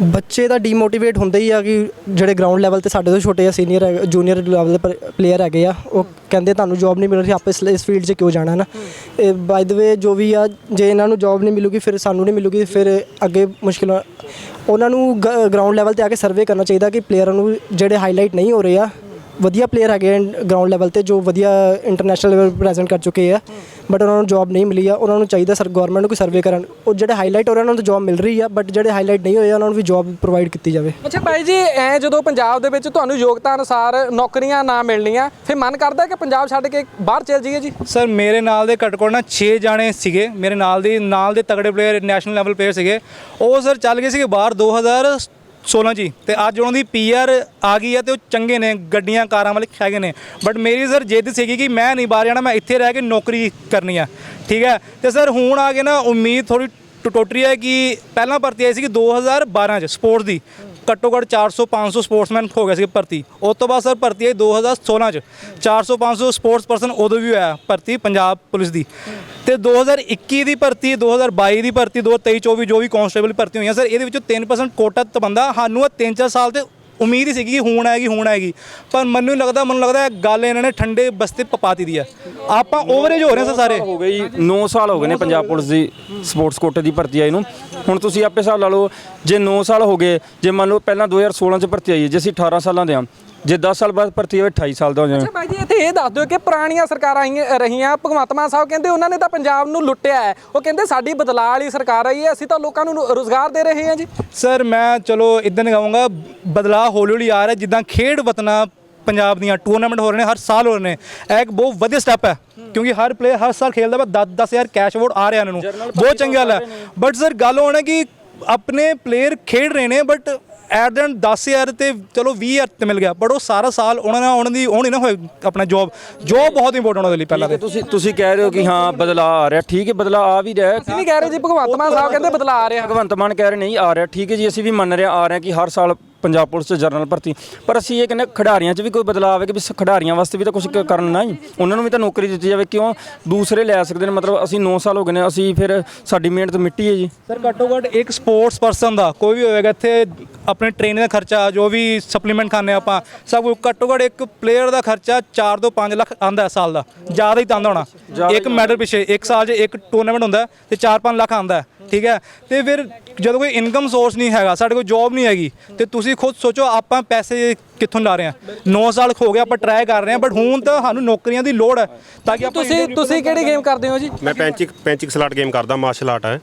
ਬੱਚੇ ਤਾਂ ਡੀਮੋਟੀਵੇਟ ਹੁੰਦੇ ਹੀ ਆ ਕਿ ਜਿਹੜੇ ਗਰਾਊਂਡ ਲੈਵਲ ਤੇ ਸਾਡੇ ਤੋਂ ਛੋਟੇ ਆ ਸੀਨੀਅਰ ਜੂਨੀਅਰ ਲੈਵਲ ਦੇ ਪਲੇਅਰ ਹੈਗੇ ਆ ਉਹ ਕਹਿੰਦੇ ਤੁਹਾਨੂੰ ਜੌਬ ਨਹੀਂ ਮਿਲ ਰਹੀ ਆਪੇ ਇਸ ਫੀਲਡ 'ਚ ਕਿਉਂ ਜਾਣਾ ਨਾ ਇਹ ਬਾਈ ਦ ਵੇ ਜੋ ਵੀ ਆ ਜੇ ਇਹਨਾਂ ਨੂੰ ਜੌਬ ਨਹੀਂ ਮਿਲੂਗੀ ਫਿਰ ਸਾਨੂੰ ਨਹੀਂ ਮਿਲੂਗੀ ਫਿਰ ਅੱਗੇ ਮੁਸ਼ਕਿਲਾਂ ਉਹਨਾਂ ਨੂੰ ਗਰਾਊਂਡ ਲੈਵਲ ਤੇ ਆ ਕੇ ਸਰਵੇ ਕਰਨਾ ਚਾਹੀਦਾ ਕਿ ਪਲੇਅਰਾਂ ਨੂੰ ਜਿਹੜੇ ਹਾਈਲਾਈਟ ਨਹੀਂ ਹੋ ਰਹੇ ਆ ਵਧੀਆ ਪਲੇਅਰ ਹੈਗੇ ਗਰਾਊਂਡ ਲੈਵਲ ਤੇ ਜੋ ਵਧੀਆ ਇੰਟਰਨੈਸ਼ਨਲ ਲੈਵਲ ਪ੍ਰੈਜ਼ੈਂਟ ਕਰ ਚੁੱਕੇ ਆ ਬਟ ਉਹਨਾਂ ਨੂੰ ਜੌਬ ਨਹੀਂ ਮਿਲੀ ਆ ਉਹਨਾਂ ਨੂੰ ਚਾਹੀਦਾ ਸਰ ਗਵਰਨਮੈਂਟ ਨੂੰ ਕੋਈ ਸਰਵੇ ਕਰਨ। ਉਹ ਜਿਹੜੇ ਹਾਈਲਾਈਟ ਹੋ ਰਹੇ ਉਹਨਾਂ ਨੂੰ ਜੌਬ ਮਿਲ ਰਹੀ ਆ ਬਟ ਜਿਹੜੇ ਹਾਈਲਾਈਟ ਨਹੀਂ ਹੋਏ ਉਹਨਾਂ ਨੂੰ ਵੀ ਜੌਬ ਪ੍ਰੋਵਾਈਡ ਕੀਤੀ ਜਾਵੇ। ਅੱਛਾ ਭਾਈ ਜੀ ਐ ਜਦੋਂ ਪੰਜਾਬ ਦੇ ਵਿੱਚ ਤੁਹਾਨੂੰ ਯੋਗਤਾ ਅਨੁਸਾਰ ਨੌਕਰੀਆਂ ਨਾ ਮਿਲਣੀਆਂ ਫਿਰ ਮਨ ਕਰਦਾ ਕਿ ਪੰਜਾਬ ਛੱਡ ਕੇ ਬਾਹਰ ਚਲ ਜਾਈਏ ਜੀ? ਸਰ ਮੇਰੇ ਨਾਲ ਦੇ ਘੱਟ ਘੱਟ ਨਾ 6 ਜਾਣੇ ਸੀਗੇ ਮੇਰੇ ਨਾਲ ਦੀ ਨਾਲ ਦੇ ਤਗੜੇ ਪਲੇਅਰ ਨੈਸ਼ਨਲ ਲੈਵਲ ਪਲੇਅਰ ਸੀਗੇ। ਉਹ ਸਰ ਚੱਲ ਗਏ ਸੀਗੇ ਬਾਹਰ 2016 ਜੀ। ਤੇ ਅੱਜ ਉਹਨਾਂ ਦੀ ਪੀਆਰ ਆ ਗਈ ਹੈ ਤੇ ਉਹ ਚੰਗੇ ਨੇ, ਗੱਡੀਆਂ, ਕਾਰਾਂ ਵਾਲੇ ਹੈਗੇ ਨੇ। ਬਟ ਮੇਰੀ ਸਰ ਜਿੱਦ ਸੀਗੀ ਕਿ ਮੈਂ ਨਹੀਂ ਬਾਹਰ ਜਾਣਾ, ਮੈਂ ਇੱਥੇ ਰਹਿ ਕੇ ਨੌਕਰੀ ਕਰਨੀ ਆ। ਠੀਕ ਹੈ? ਤੇ ਸਰ ਹੁਣ ਆ ਕੇ ਨਾ ਉਮੀਦ ਥੋੜੀ ਟੁੱਟ ਹੈ ਕਿ ਪਹਿਲਾਂ ਭਰਤੀ ਆਈ ਸੀਗੀ 2012 ਚ ਸਪੋਰਟਸ ਦੀ। ਘੱਟੋ ਘੱਟ 400 500 ਸਪੋਰਟਸਮੈਨ ਹੋ ਗਏ ਸੀ ਭਰਤੀ। ਉਸ ਤੋਂ ਬਾਅਦ ਸਰ ਭਰਤੀ ਆਈ 2016 ਚ। 400 500 ਸਪੋਰਟਸ ਪਰਸਨ ਉਦੋਂ ਵੀ ਹੋਇਆ ਭਰਤੀ ਪੰਜਾਬ ਪੁਲਿਸ ਦੀ। ਤੇ 2021 ਦੀ ਭਰਤੀ 2022 ਦੀ ਭਰਤੀ 2023 24 ਜੋ ਵੀ ਕਾਂਸਟੇਬਲ ਭਰਤੀ ਹੋਈਆਂ, ਸਰ ਇਹਦੇ ਵਿੱਚੋਂ 3% ਕੋਟਾ ਤਾਂ ਬੰਦਾ ਸਾਨੂੰ ਇਹ 3-4 ਸਾਲ ਤੇ ਉਮੀਦ ਹੀ ਸੀਗੀ ਹੁਣ ਆਏਗੀ ਹੁਣ ਆਏਗੀ। ਪਰ ਮੈਨੂੰ ਲੱਗਦਾ ਮੈਨੂੰ ਲੱਗਦਾ ਗੱਲ ਇਹਨਾਂ ਨੇ ਠੰਡੇ ਬਸਤੇ ਪਪਾਤੀ ਦੀ ਹੈ ਆਪਾਂ ਓਵਰੇਜ ਹੋ ਰਹੇ ਹਾਂ ਸਾਰੇ ਹੋ ਗਏ ਜੀ 9 ਸਾਲ ਹੋ ਗਏ ਨੇ ਪੰਜਾਬ ਪੁਲਿਸ ਦੀ, ਸਪੋਰਟਸ ਕੋਟੇ ਦੀ ਭਰਤੀ ਆਈ ਨੂੰ। ਹੁਣ ਤੁਸੀਂ ਆਪੇ ਹਿਸਾਬ ਲਾ ਲਓ, ਜੇ 9 ਸਾਲ ਹੋ ਗਏ, ਜੇ ਮੰਨ ਲਓ ਪਹਿਲਾਂ 2016 ਚ ਭਰਤੀ ਆਈ ਹੈ, ਜੇ ਅਸੀਂ 18 ਸਾਲਾਂ ਦੇ ਹਾਂ ਜੇ 10 ਸਾਲ ਬਾਅਦ ਭਰਤੀ ਹੋਵੇ 28 ਸਾਲ ਦਾ ਹੋ ਜਾਵੇ ਅੱਛਾ ਭਾਈ ਜੀ ਇੱਥੇ ਇਹ ਦੱਸ ਦਿਓ ਕਿ ਪੁਰਾਣੀਆਂ ਸਰਕਾਰਾਂ ਆਈਆਂ ਰਹੀਆਂ। ਭਗਵੰਤ ਮਾਨ ਸਾਹਿਬ ਕਹਿੰਦੇ ਉਹਨਾਂ ਨੇ ਤਾਂ ਪੰਜਾਬ ਨੂੰ ਲੁੱਟਿਆ ਹੈ। ਉਹ ਕਹਿੰਦੇ ਸਾਡੀ ਬਦਲਾਅ ਵਾਲੀ ਸਰਕਾਰ ਆਈ ਹੈ ਅਸੀਂ ਤਾਂ ਲੋਕਾਂ ਨੂੰ ਰੋਜ਼ਗਾਰ ਦੇ ਰਹੇ ਹਾਂ ਜੀ। ਸਰ ਮੈਂ ਚਲੋ ਇਦਾਂ ਨਹੀਂ ਕਹਾਂਗਾ ਬਦਲਾਅ ਹੌਲੀ ਹੌਲੀ ਆ ਰਿਹਾ ਜਿੱਦਾਂ ਖੇਡ ਵਤਨਾ ਪੰਜਾਬ ਦੀਆਂ ਟੂਰਨਾਮੈਂਟ ਹੋ ਰਹੇ ਨੇ ਹਰ ਸਾਲ ਹੋ ਰਹੇ ਨੇ। ਇਹ ਇੱਕ ਬਹੁਤ ਵਧੀਆ ਸਟੈਪ ਹੈ ਕਿਉਂਕਿ ਹਰ ਪਲੇਅਰ ਹਰ ਸਾਲ ਖੇਡਦਾ ਵਾ 10 10000 ਕੈਸ਼ ਅਵਾਰਡ ਆ ਰਿਹਾ ਇਹਨਾਂ ਨੂੰ। ਬਹੁਤ ਚੰਗੀ ਗੱਲ ਹੈ। ਬਟ ਸਰ ਗੱਲ ਹੋਣਾ ਕਿ ਆਪਣੇ ਪਲੇਅਰ ਖੇਡ ਰਹੇ ਨੇ ਬਟ ਐਟ ਦੈਨ 10000 ਤੇ ਚਲੋ 20000 ਤੇ ਮਿਲ ਗਿਆ ਬਟ ਉਹ ਸਾਰਾ ਸਾਲ ਉਹਨਾਂ ਨਾਲ ਉਹਨਾਂ ਦੀ ਉਹ ਨਹੀਂ ਨਾ ਹੋਏ ਆਪਣਾ ਜੌਬ ਜੌਬ ਬਹੁਤ ਇੰਪੋਰਟੈਂਟ ਉਹਦੇ ਲਈ ਪਹਿਲਾਂ ਤੇ। ਤੁਸੀਂ ਤੁਸੀਂ ਕਹਿ ਰਹੇ ਹੋ ਕਿ ਹਾਂ ਬਦਲਾਅ ਆ ਰਿਹਾ ਠੀਕ ਹੈ ਬਦਲਾਅ ਆ ਵੀ ਰਿਹਾ ਅਸੀਂ ਨਹੀਂ ਕਹਿ ਰਹੇ ਜੀ ਭਗਵੰਤ ਮਾਨ ਸਾਹਿਬ ਕਹਿੰਦੇ ਬਦਲਾਅ ਆ ਰਿਹਾ। ਭਗਵੰਤ ਮਾਨ ਕਹਿ ਰਹੇ ਨਹੀਂ ਆ ਰਿਹਾ ਠੀਕ ਹੈ ਜੀ ਅਸੀਂ ਵੀ ਮੰਨ ਰਹੇ ਹਾਂ, ਆ ਰਹੇ ਹਾਂ ਕਿ ਹਰ ਸਾਲ ਪੰਜਾਬ ਪੁਲਿਸ 'ਚ ਜਰਨਲ ਭਰਤੀ। ਪਰ ਅਸੀਂ ਇਹ ਕਹਿੰਦੇ ਖਿਡਾਰੀਆਂ 'ਚ ਵੀ ਕੋਈ ਬਦਲਾਅ ਆਵੇ ਕਿ ਵੀ ਸ- ਖਿਡਾਰੀਆਂ ਵਾਸਤੇ ਵੀ ਤਾਂ ਕੁਝ ਕਰਨ ਨਾ ਹੀ ਉਹਨਾਂ ਨੂੰ ਵੀ ਤਾਂ ਨੌਕਰੀ ਦਿੱਤੀ ਜਾਵੇ। ਕਿਉਂ? ਦੂਸਰੇ ਲੈ ਸਕਦੇ ਨੇ। ਮਤਲਬ ਅਸੀਂ 9 ਸਾਲ ਹੋ ਗਏ ਨੇ। ਅਸੀਂ ਫਿਰ ਸਾਡੀ ਮਿਹਨਤ ਮਿੱਟੀ ਹੈ ਜੀ। ਸਰ ਘੱਟੋ ਘੱਟ ਇੱਕ ਸਪੋਰਟਸ ਪਰਸਨ ਦਾ ਕੋਈ ਵੀ ਹੋਵੇਗਾ ਇੱਥੇ ਆਪਣੇ ਟ੍ਰੇਨਿੰਗ ਦਾ ਖਰਚਾ ਜੋ ਵੀ ਸਪਲੀਮੈਂਟ ਖਾਂਦੇ ਆਪਾਂ ਸਭ ਕੁਝ ਘੱਟੋ ਘੱਟ ਇੱਕ ਪਲੇਅਰ ਦਾ ਖਰਚਾ 4 ਤੋਂ 5 ਲੱਖ ਆਂਦਾ ਹੈ ਸਾਲ ਦਾ। ਜ਼ਿਆਦਾ ਹੀ ਤਾਂ ਆਉਂਦਾ ਹੋਣਾ। ਇੱਕ ਮੈਡਲ ਪਿੱਛੇ ਇੱਕ ਸਾਲ 'ਚ ਇੱਕ ਟੂਰਨਾਮੈਂਟ ਹੁੰਦਾ ਹੈ ਤੇ 4-5 ਲੱਖ ਆਂਦਾ ਹੈ। ਠੀਕ ਹੈ? ਤੇ ਫਿਰ ਜਦੋਂ ਕੋਈ ਇਨਕਮ ਸੋਰਸ ਨਹੀਂ ਹੈਗਾ, ਸਾਡੇ ਕੋਲ ਜੌਬ ਨਹੀਂ ਹੈਗੀ, ਤੇ ਤੁਸੀਂ ਖੁਦ ਸੋਚੋ ਆਪਾਂ ਪੈਸੇ ਕਿੱਥੋਂ ਲਾ ਰਹੇ ਹਾਂ 9 ਸਾਲ ਹੋ ਗਏ ਆਪਾਂ ਟਰਾਈ ਕਰ ਰਹੇ ਹਾਂ ਬਟ ਹੁਣ ਤਾਂ ਸਾਨੂੰ ਨੌਕਰੀਆਂ ਦੀ ਲੋੜ ਹੈ ਤਾਂ ਕਿ ਆਪਾਂ ਤੁਸੀਂ ਤੁਸੀਂ ਕਿਹੜੀ ਗੇਮ ਕਰਦੇ ਹੋ ਜੀ? ਮੈਂ ਪੈਂਚਿਕ ਪੈਂਚਿਕ ਸਲਾਟ ਗੇਮ ਕਰਦਾ ਮਾਰਸ਼ਲ ਆਰਟ ਹੈ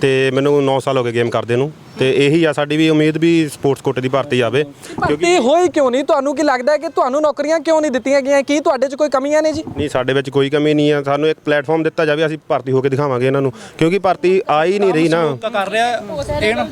ਤੇ ਮੈਨੂੰ 9 ਸਾਲ ਹੋ ਗਏ ਗੇਮ ਕਰਦੇ ਨੂੰ। ਤੇ ਇਹੀ ਆ ਸਾਡੀ ਵੀ ਉਮੀਦ ਵੀ ਸਪੋਰਟਸ ਕੋਟੇ ਦੀ ਭਰਤੀ ਆਵੇ ਭਰਤੀ ਹੋਈ ਕਿਉਂ ਨਹੀਂ? ਤੁਹਾਨੂੰ ਕੀ ਲੱਗਦਾ ਹੈ ਕਿ ਤੁਹਾਨੂੰ ਨੌਕਰੀਆਂ ਕਿਉਂ ਨਹੀਂ ਦਿੱਤੀਆਂ ਗਈਆਂ? ਕੀ ਤੁਹਾਡੇ 'ਚ ਕੋਈ ਕਮੀਆਂ ਨੇ ਜੀ? ਨਹੀਂ ਸਾਡੇ ਵਿੱਚ ਕੋਈ ਕਮੀ ਨਹੀਂ ਆ। ਸਾਨੂੰ ਇੱਕ ਪਲੇਟਫਾਰਮ ਦਿੱਤਾ ਜਾਵੇ ਅਸੀਂ ਭਰਤੀ ਹੋ ਕੇ ਦਿਖਾਵਾਂਗੇ ਇਹਨਾਂ ਨੂੰ। ਕਿਉਂਕਿ ਭਰਤੀ ਆ ਹੀ ਨਹੀਂ ਰਹੀ ਨਾ। ਤਾਂ ਕਰ ਰਿਹਾ ਇਹ ਨਾ।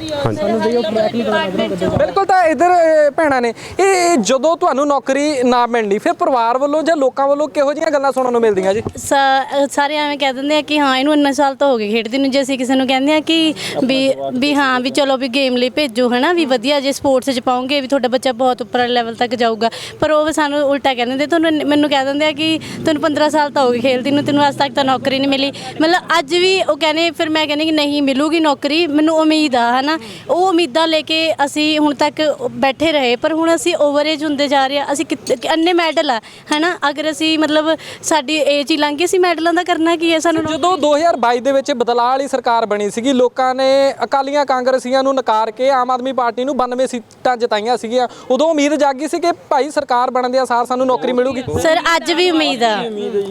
ਬਿਲਕੁਲ ਤਾਂ ਇਧਰ ਭੈਣਾਂ ਨੇ ਇਹ ਜਦੋਂ ਤੁਹਾਨੂੰ ਨੌਕਰੀ ਨਾ ਮਿਲਣੀ, ਫਿਰ ਪਰਿਵਾਰ ਵੱਲੋਂ ਜਾਂ ਲੋਕਾਂ ਵੱਲੋਂ ਕਿਹੋ ਜਿਹੀਆਂ ਗੱਲਾਂ ਸੁਣਨ ਨੂੰ ਮਿਲਦੀਆਂ ਜੀ? ਸਾ- ਸਾਰੇ ਐਵੇਂ ਕਹਿ ਦਿੰਦੇ ਆ ਕਿ ਹਾਂ, ਇਹਨੂੰ ਇੰਨੇ ਸਾਲ ਤਾਂ ਹੋ ਗਏ ਖੇਡਦੀ ਨੂੰ, ਜੇ ਅਸੀਂ ਕਿਸੇ ਨੂੰ ਕਹਿੰਦੇ ਆ ਕਿ ਵੀ ਵੀ ਹਾਂ, ਵੀ ਚਲੋ ਵੀ ਗੇਮ ਲਈ ਭੇਜੋ, ਹਨਾ, ਵੀ ਵਧੀਆ ਜੇ ਸਪੋਰਟਸ 'ਚ ਪਾਉਂਗੇ, ਵੀ ਤੁਹਾਡਾ ਬੱਚਾ ਬਹੁਤ ਉੱਪਰ ਲੈਵਲ ਤੱਕ ਜਾਊਗਾ। ਪਰ ਉਹ ਸਾਨੂੰ ਉਲਟਾ ਕਹਿ ਦਿੰਦੇ, ਤੁਹਾਨੂੰ ਮੈਨੂੰ ਕਹਿ ਦਿੰਦੇ ਆ ਕਿ ਤੈਨੂੰ 15 ਸਾਲ ਤਾਂ ਹੋ ਗਏ ਖੇਡਦੀ ਨੂੰ, ਤੈਨੂੰ ਅੱਜ ਤੱਕ ਤਾਂ ਨੌਕਰੀ ਨਹੀਂ ਮਿਲੀ। ਮਤਲਬ ਅੱਜ ਵੀ ਉਹ ਕਹਿੰਦੇ, ਫਿਰ ਮੈਂ ਕਹਿੰਦੀ ਕਿ ਨਹੀਂ ਮਿਲੂਗੀ ਨੌਕਰੀ, ਮੈਨੂੰ ਉਮੀਦ ਆ, ਹਨਾ। ਉਹ ਉਮੀਦਾਂ ਲੈ ਕੇ ਅਸੀਂ ਹੁਣ ਤੱਕ ਬੈਠੇ ਰਹੇ, ਪਰ ਹੁਣ ਅਸੀਂ ਓਵਰ ਏਜ ਹੁੰਦੇ ਜਾ ਰਹੇ ਆ ਅਸੀਂ ਕਿਤੇ ਅੰਨੇ ਮੈਡਲ ਆ ਹਨਾ? ਅਗਰ ਅਸੀਂ ਮਤਲਬ ਸਾਡੀ ਏਜ ਹੀ ਲੰਘ ਗਈ ਸੀ ਮੈਡਲਾਂ ਦਾ ਕਰਨਾ ਕੀ ਹੈ ਸਾਨੂੰ? ਜਦੋਂ 2022 ਦੇ ਵਿੱਚ ਬਦਲਾਅ ਵਾਲੀ ਸਰਕਾਰ ਬਣੀ ਸੀਗੀ ਲੋਕਾਂ ਨੇ ਅਕਾਲੀਆਂ ਕਾਂਗਰਸੀਆਂ ਨੂੰ ਨਕਾਰ ਕੇ ਆਮ ਆਦਮੀ ਪਾਰਟੀ ਨੂੰ 92 ਸੀਟਾਂ ਜਿਤਾਈਆਂ ਸੀਗੀਆਂ। ਉਦੋਂ ਉਮੀਦ ਜਾਗੀ ਸੀ ਕਿ ਭਾਈ ਸਰਕਾਰ ਬਣਨ ਦੇ ਅਸਾਰ ਸਾਨੂੰ ਨੌਕਰੀ ਮਿਲੂਗੀ। ਸਰ ਅੱਜ ਵੀ ਉਮੀਦ ਆ।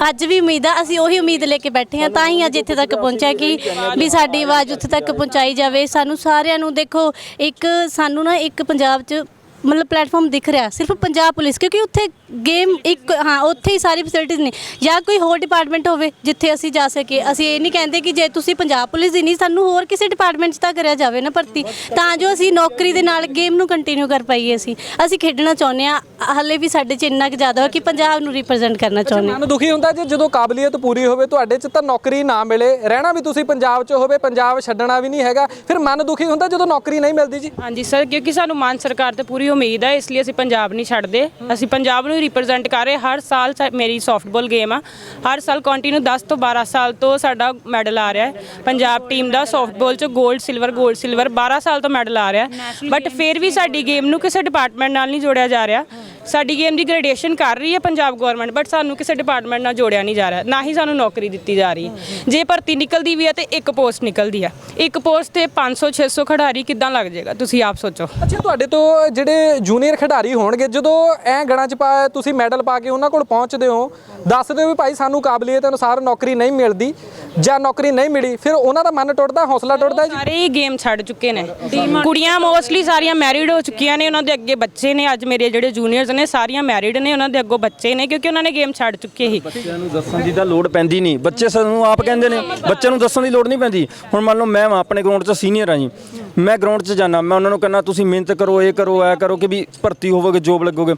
ਅੱਜ ਵੀ ਉਮੀਦ ਆ। ਅਸੀਂ ਉਹੀ ਉਮੀਦ ਲੈ ਕੇ ਬੈਠੇ ਆ ਤਾਂ ਹੀ ਅੱਜ ਇੱਥੇ ਤੱਕ ਪਹੁੰਚਿਆ ਕਿ ਵੀ ਸਾਡੀ ਆਵਾਜ਼ ਉੱਥੇ ਤੱਕ ਪਹੁੰਚਾਈ ਜਾਵੇ। ਸਾਨੂੰ ਸਾਰਿਆਂ ਨੂੰ ਦੇਖੋ ਇੱਕ ਸਾਨੂੰ ਨਾ ਇੱਕ ਪੰਜਾਬ 'ਚ ਮਤਲਬ ਪਲੇਟਫਾਰਮ ਦਿਖ ਰਿਹਾ ਸਿਰਫ ਪੰਜਾਬ ਪੁਲਿਸ ਕਿਉਂਕਿ ਉੱਥੇ ਗੇਮ ਇੱਕ ਹਾਂ ਉੱਥੇ ਹੀ ਸਾਰੀ ਫੈਸਿਲਿਟੀਜ਼ ਨੇ। ਜਾਂ ਕੋਈ ਹੋਰ ਡਿਪਾਰਟਮੈਂਟ ਹੋਵੇ ਜਿੱਥੇ ਅਸੀਂ ਜਾ ਸਕੀਏ। ਅਸੀਂ ਇਹ ਨਹੀਂ ਕਹਿੰਦੇ ਕਿ ਜੇ ਤੁਸੀਂ ਪੰਜਾਬ ਪੁਲਿਸ ਦੀ ਨਹੀਂ ਸਾਨੂੰ ਹੋਰ ਕਿਸੇ ਡਿਪਾਰਟਮੈਂਟ 'ਚ ਤਾਂ ਕਰਿਆ ਜਾਵੇ ਨਾ ਭਰਤੀ। ਤਾਂ ਜੋ ਅਸੀਂ ਨੌਕਰੀ ਦੇ ਨਾਲ ਗੇਮ ਨੂੰ ਕੰਟੀਨਿਊ ਕਰ ਪਾਈਏ ਅਸੀਂ। ਅਸੀਂ ਖੇਡਣਾ ਚਾਹੁੰਦੇ ਆ ਹਾਲੇ ਵੀ ਸਾਡੇ 'ਚ ਇੰਨਾ ਕੁ ਜ਼ਿਆਦਾ ਹੋ ਕਿ ਪੰਜਾਬ ਨੂੰ ਰਿਪਰੈਜ਼ੈਂਟ ਕਰਨਾ ਚਾਹੁੰਦੇ ਹਾਂ। ਮਨ ਦੁਖੀ ਹੁੰਦਾ ਜੇ ਜਦੋਂ ਕਾਬਲੀਅਤ ਪੂਰੀ ਹੋਵੇ ਤੁਹਾਡੇ 'ਚ ਤਾਂ ਨੌਕਰੀ ਨਾ ਮਿਲੇ। ਰਹਿਣਾ ਵੀ ਤੁਸੀਂ ਪੰਜਾਬ 'ਚ ਹੋਵੇ ਪੰਜਾਬ ਛੱਡਣਾ ਵੀ ਨਹੀਂ ਹੈਗਾ। ਫਿਰ ਮਨ ਦੁਖੀ ਹੁੰਦਾ ਜਦੋਂ ਨੌਕਰੀ ਨਹੀਂ ਮਿਲਦੀ ਜੀ? ਹਾਂਜੀ ਸਰ ਕਿਉਂਕਿ ਸਾਨੂੰ ਮਾਨ ਸਰਕਾਰ ਤੇ ਪੂਰੀ ਉਮੀਦ ਹੈ ਇਸ ਲਈ ਅਸੀਂ ਪੰਜਾਬ ਨਹੀਂ ਛੱਡਦੇ। ਅਸੀਂ ਪੰਜਾਬ ਨੂੰ ਰਿਪਰੈਜ਼ੈਂਟ ਕਰ ਰਹੇ ਹਰ ਸਾਲ ਸਾ- ਮੇਰੀ ਸੌਫਟਬਾਲ ਗੇਮ ਆ। ਹਰ ਸਾਲ ਕੰਟੀਨਿਊ 10 ਤੋਂ 12 ਸਾਲ ਤੋਂ ਸਾਡਾ ਮੈਡਲ ਆ ਰਿਹਾ ਹੈ। ਪੰਜਾਬ ਟੀਮ ਦਾ ਸੌਫਟਬਾਲ ਚ 골ਡ ਸਿਲਵਰ 골ਡ ਸਿਲਵਰ 12 ਸਾਲ ਤੋਂ ਮੈਡਲ ਆ ਰਿਹਾ ਬਟ ਫਿਰ ਵੀ ਸਾਡੀ ਗੇਮ ਨੂੰ ਕਿਸੇ ਡਿਪਾਰਟਮੈਂਟ ਨਾਲ ਨਹੀਂ ਜੋੜਿਆ ਜਾ ਰਿਹਾ। ਸਾਡੀ ਗੇਮ ਦੀ ਗ੍ਰੈਡੂਏਸ਼ਨ ਕਰ ਰਹੀ ਹੈ ਪੰਜਾਬ ਗਵਰਨਮੈਂਟ ਬਟ ਸਾਨੂੰ ਕਿਸੇ ਡਿਪਾਰਟਮੈਂਟ ਨਾਲ ਜੋੜਿਆ ਨਹੀਂ ਜਾ ਰਿਹਾ ਨਾ ਹੀ ਸਾਨੂੰ ਨੌਕਰੀ ਦਿੱਤੀ ਜਾ ਰਹੀ। ਹੈ ਜੇ ਭਰਤੀ ਨਿਕਲਦੀ ਵੀ ਹੈ ਤੇ ਇੱਕ ਪੋਸਟ ਨਿਕਲਦੀ ਹੈ। ਇੱਕ ਪੋਸਟ ਤੇ 500 600 ਖਿਡਾਰੀ ਕਿੱਦਾਂ ਲੱਗ ਜਾਏਗਾ? ਤੁਸੀਂ ਆਪ ਸੋਚੋ। ਅੱਛਾ ਤੁਹਾਡੇ ਤੋਂ ਜਿਹੜੇ ਜੂਨੀਅਰ ਖਿਡਾਰੀ ਹੋਣਗੇ ਜਦੋਂ ਐ ਗਣਾ ਚ ਪਾ ਤੁਸੀਂ ਮੈਡਲ ਪਾ ਕੇ ਉਹਨਾਂ ਕੋਲ ਪਹੁੰਚਦੇ ਹੋ ਦੱਸਦੇ ਹੋ ਵੀ ਭਾਈ ਸਾਨੂੰ ਕਾਬਲੀਅਤ ਅਨੁਸਾਰ ਨੌਕਰੀ ਨਹੀਂ ਮਿਲਦੀ ਜਾਂ ਨੌਕਰੀ ਨਹੀਂ ਮਿਲੀ ਫਿਰ ਉਹਨਾਂ ਦਾ ਮਨ ਟੁੱਟਦਾ ਹੌਸਲਾ ਟੁੱਟਦਾ ਜੀ? ਸਾਰੇ ਗੇਮ ਛੱਡ ਚੁੱਕੇ ਨੇ। ਕੁੜੀਆਂ ਮੋਸਟਲੀ ਸਾਰੀਆਂ ਮੈਰਿਡ ਹੋ ਚੁੱਕੀਆਂ ਨੇ ਉਹਨਾਂ ਦੇ ਅੱਗੇ ਬੱਚੇ ਨੇ ਅੱਜ ਮੇਰੇ ਜਿਹੜੇ ਜੂਨੀਅਰਸ ਨੇ ਸਾਰੀਆਂ ਮੈਰਿਡ ਨੇ ਉਹਨਾਂ ਦੇ ਅੱਗੋਂ ਬੱਚੇ ਨੇ ਕਿਉਂਕਿ ਉਹਨਾਂ ਨੇ ਗੇਮ ਛੱਡ ਚੁੱਕੇ ਹੀ ਬੱਚਿਆਂ ਨੂੰ ਦੱਸਣ ਦੀ ਤਾਂ ਲੋੜ ਪੈਂਦੀ ਨਹੀਂ। ਬੱਚੇ ਸਾਨੂੰ ਆਪ ਕਹਿੰਦੇ ਨੇ ਬੱਚਿਆਂ ਨੂੰ ਦੱਸਣ ਦੀ ਲੋੜ ਨਹੀਂ ਪੈਂਦੀ। ਹੁਣ ਮੰਨ ਲਓ ਮੈਂ ਵਾਂ ਆਪਣੇ ਗਰਾਊਂਡ 'ਚ ਸੀਨੀਅਰ ਆ ਜੀ। ਮੈਂ ਗਰਾਊਂਡ 'ਚ ਜਾਣਾ ਮੈਂ ਉਹਨਾਂ ਨੂੰ ਕਹਿੰਦਾ ਤੁਸੀਂ ਮਿਹਨਤ ਕਰੋ ਇਹ ਕਰੋ ਐ ਕਰੋ ਕਿ ਵੀ ਭਰਤੀ ਹੋਵੋਗੇ ਜੋਬ ਲੱਗੋਗੇ।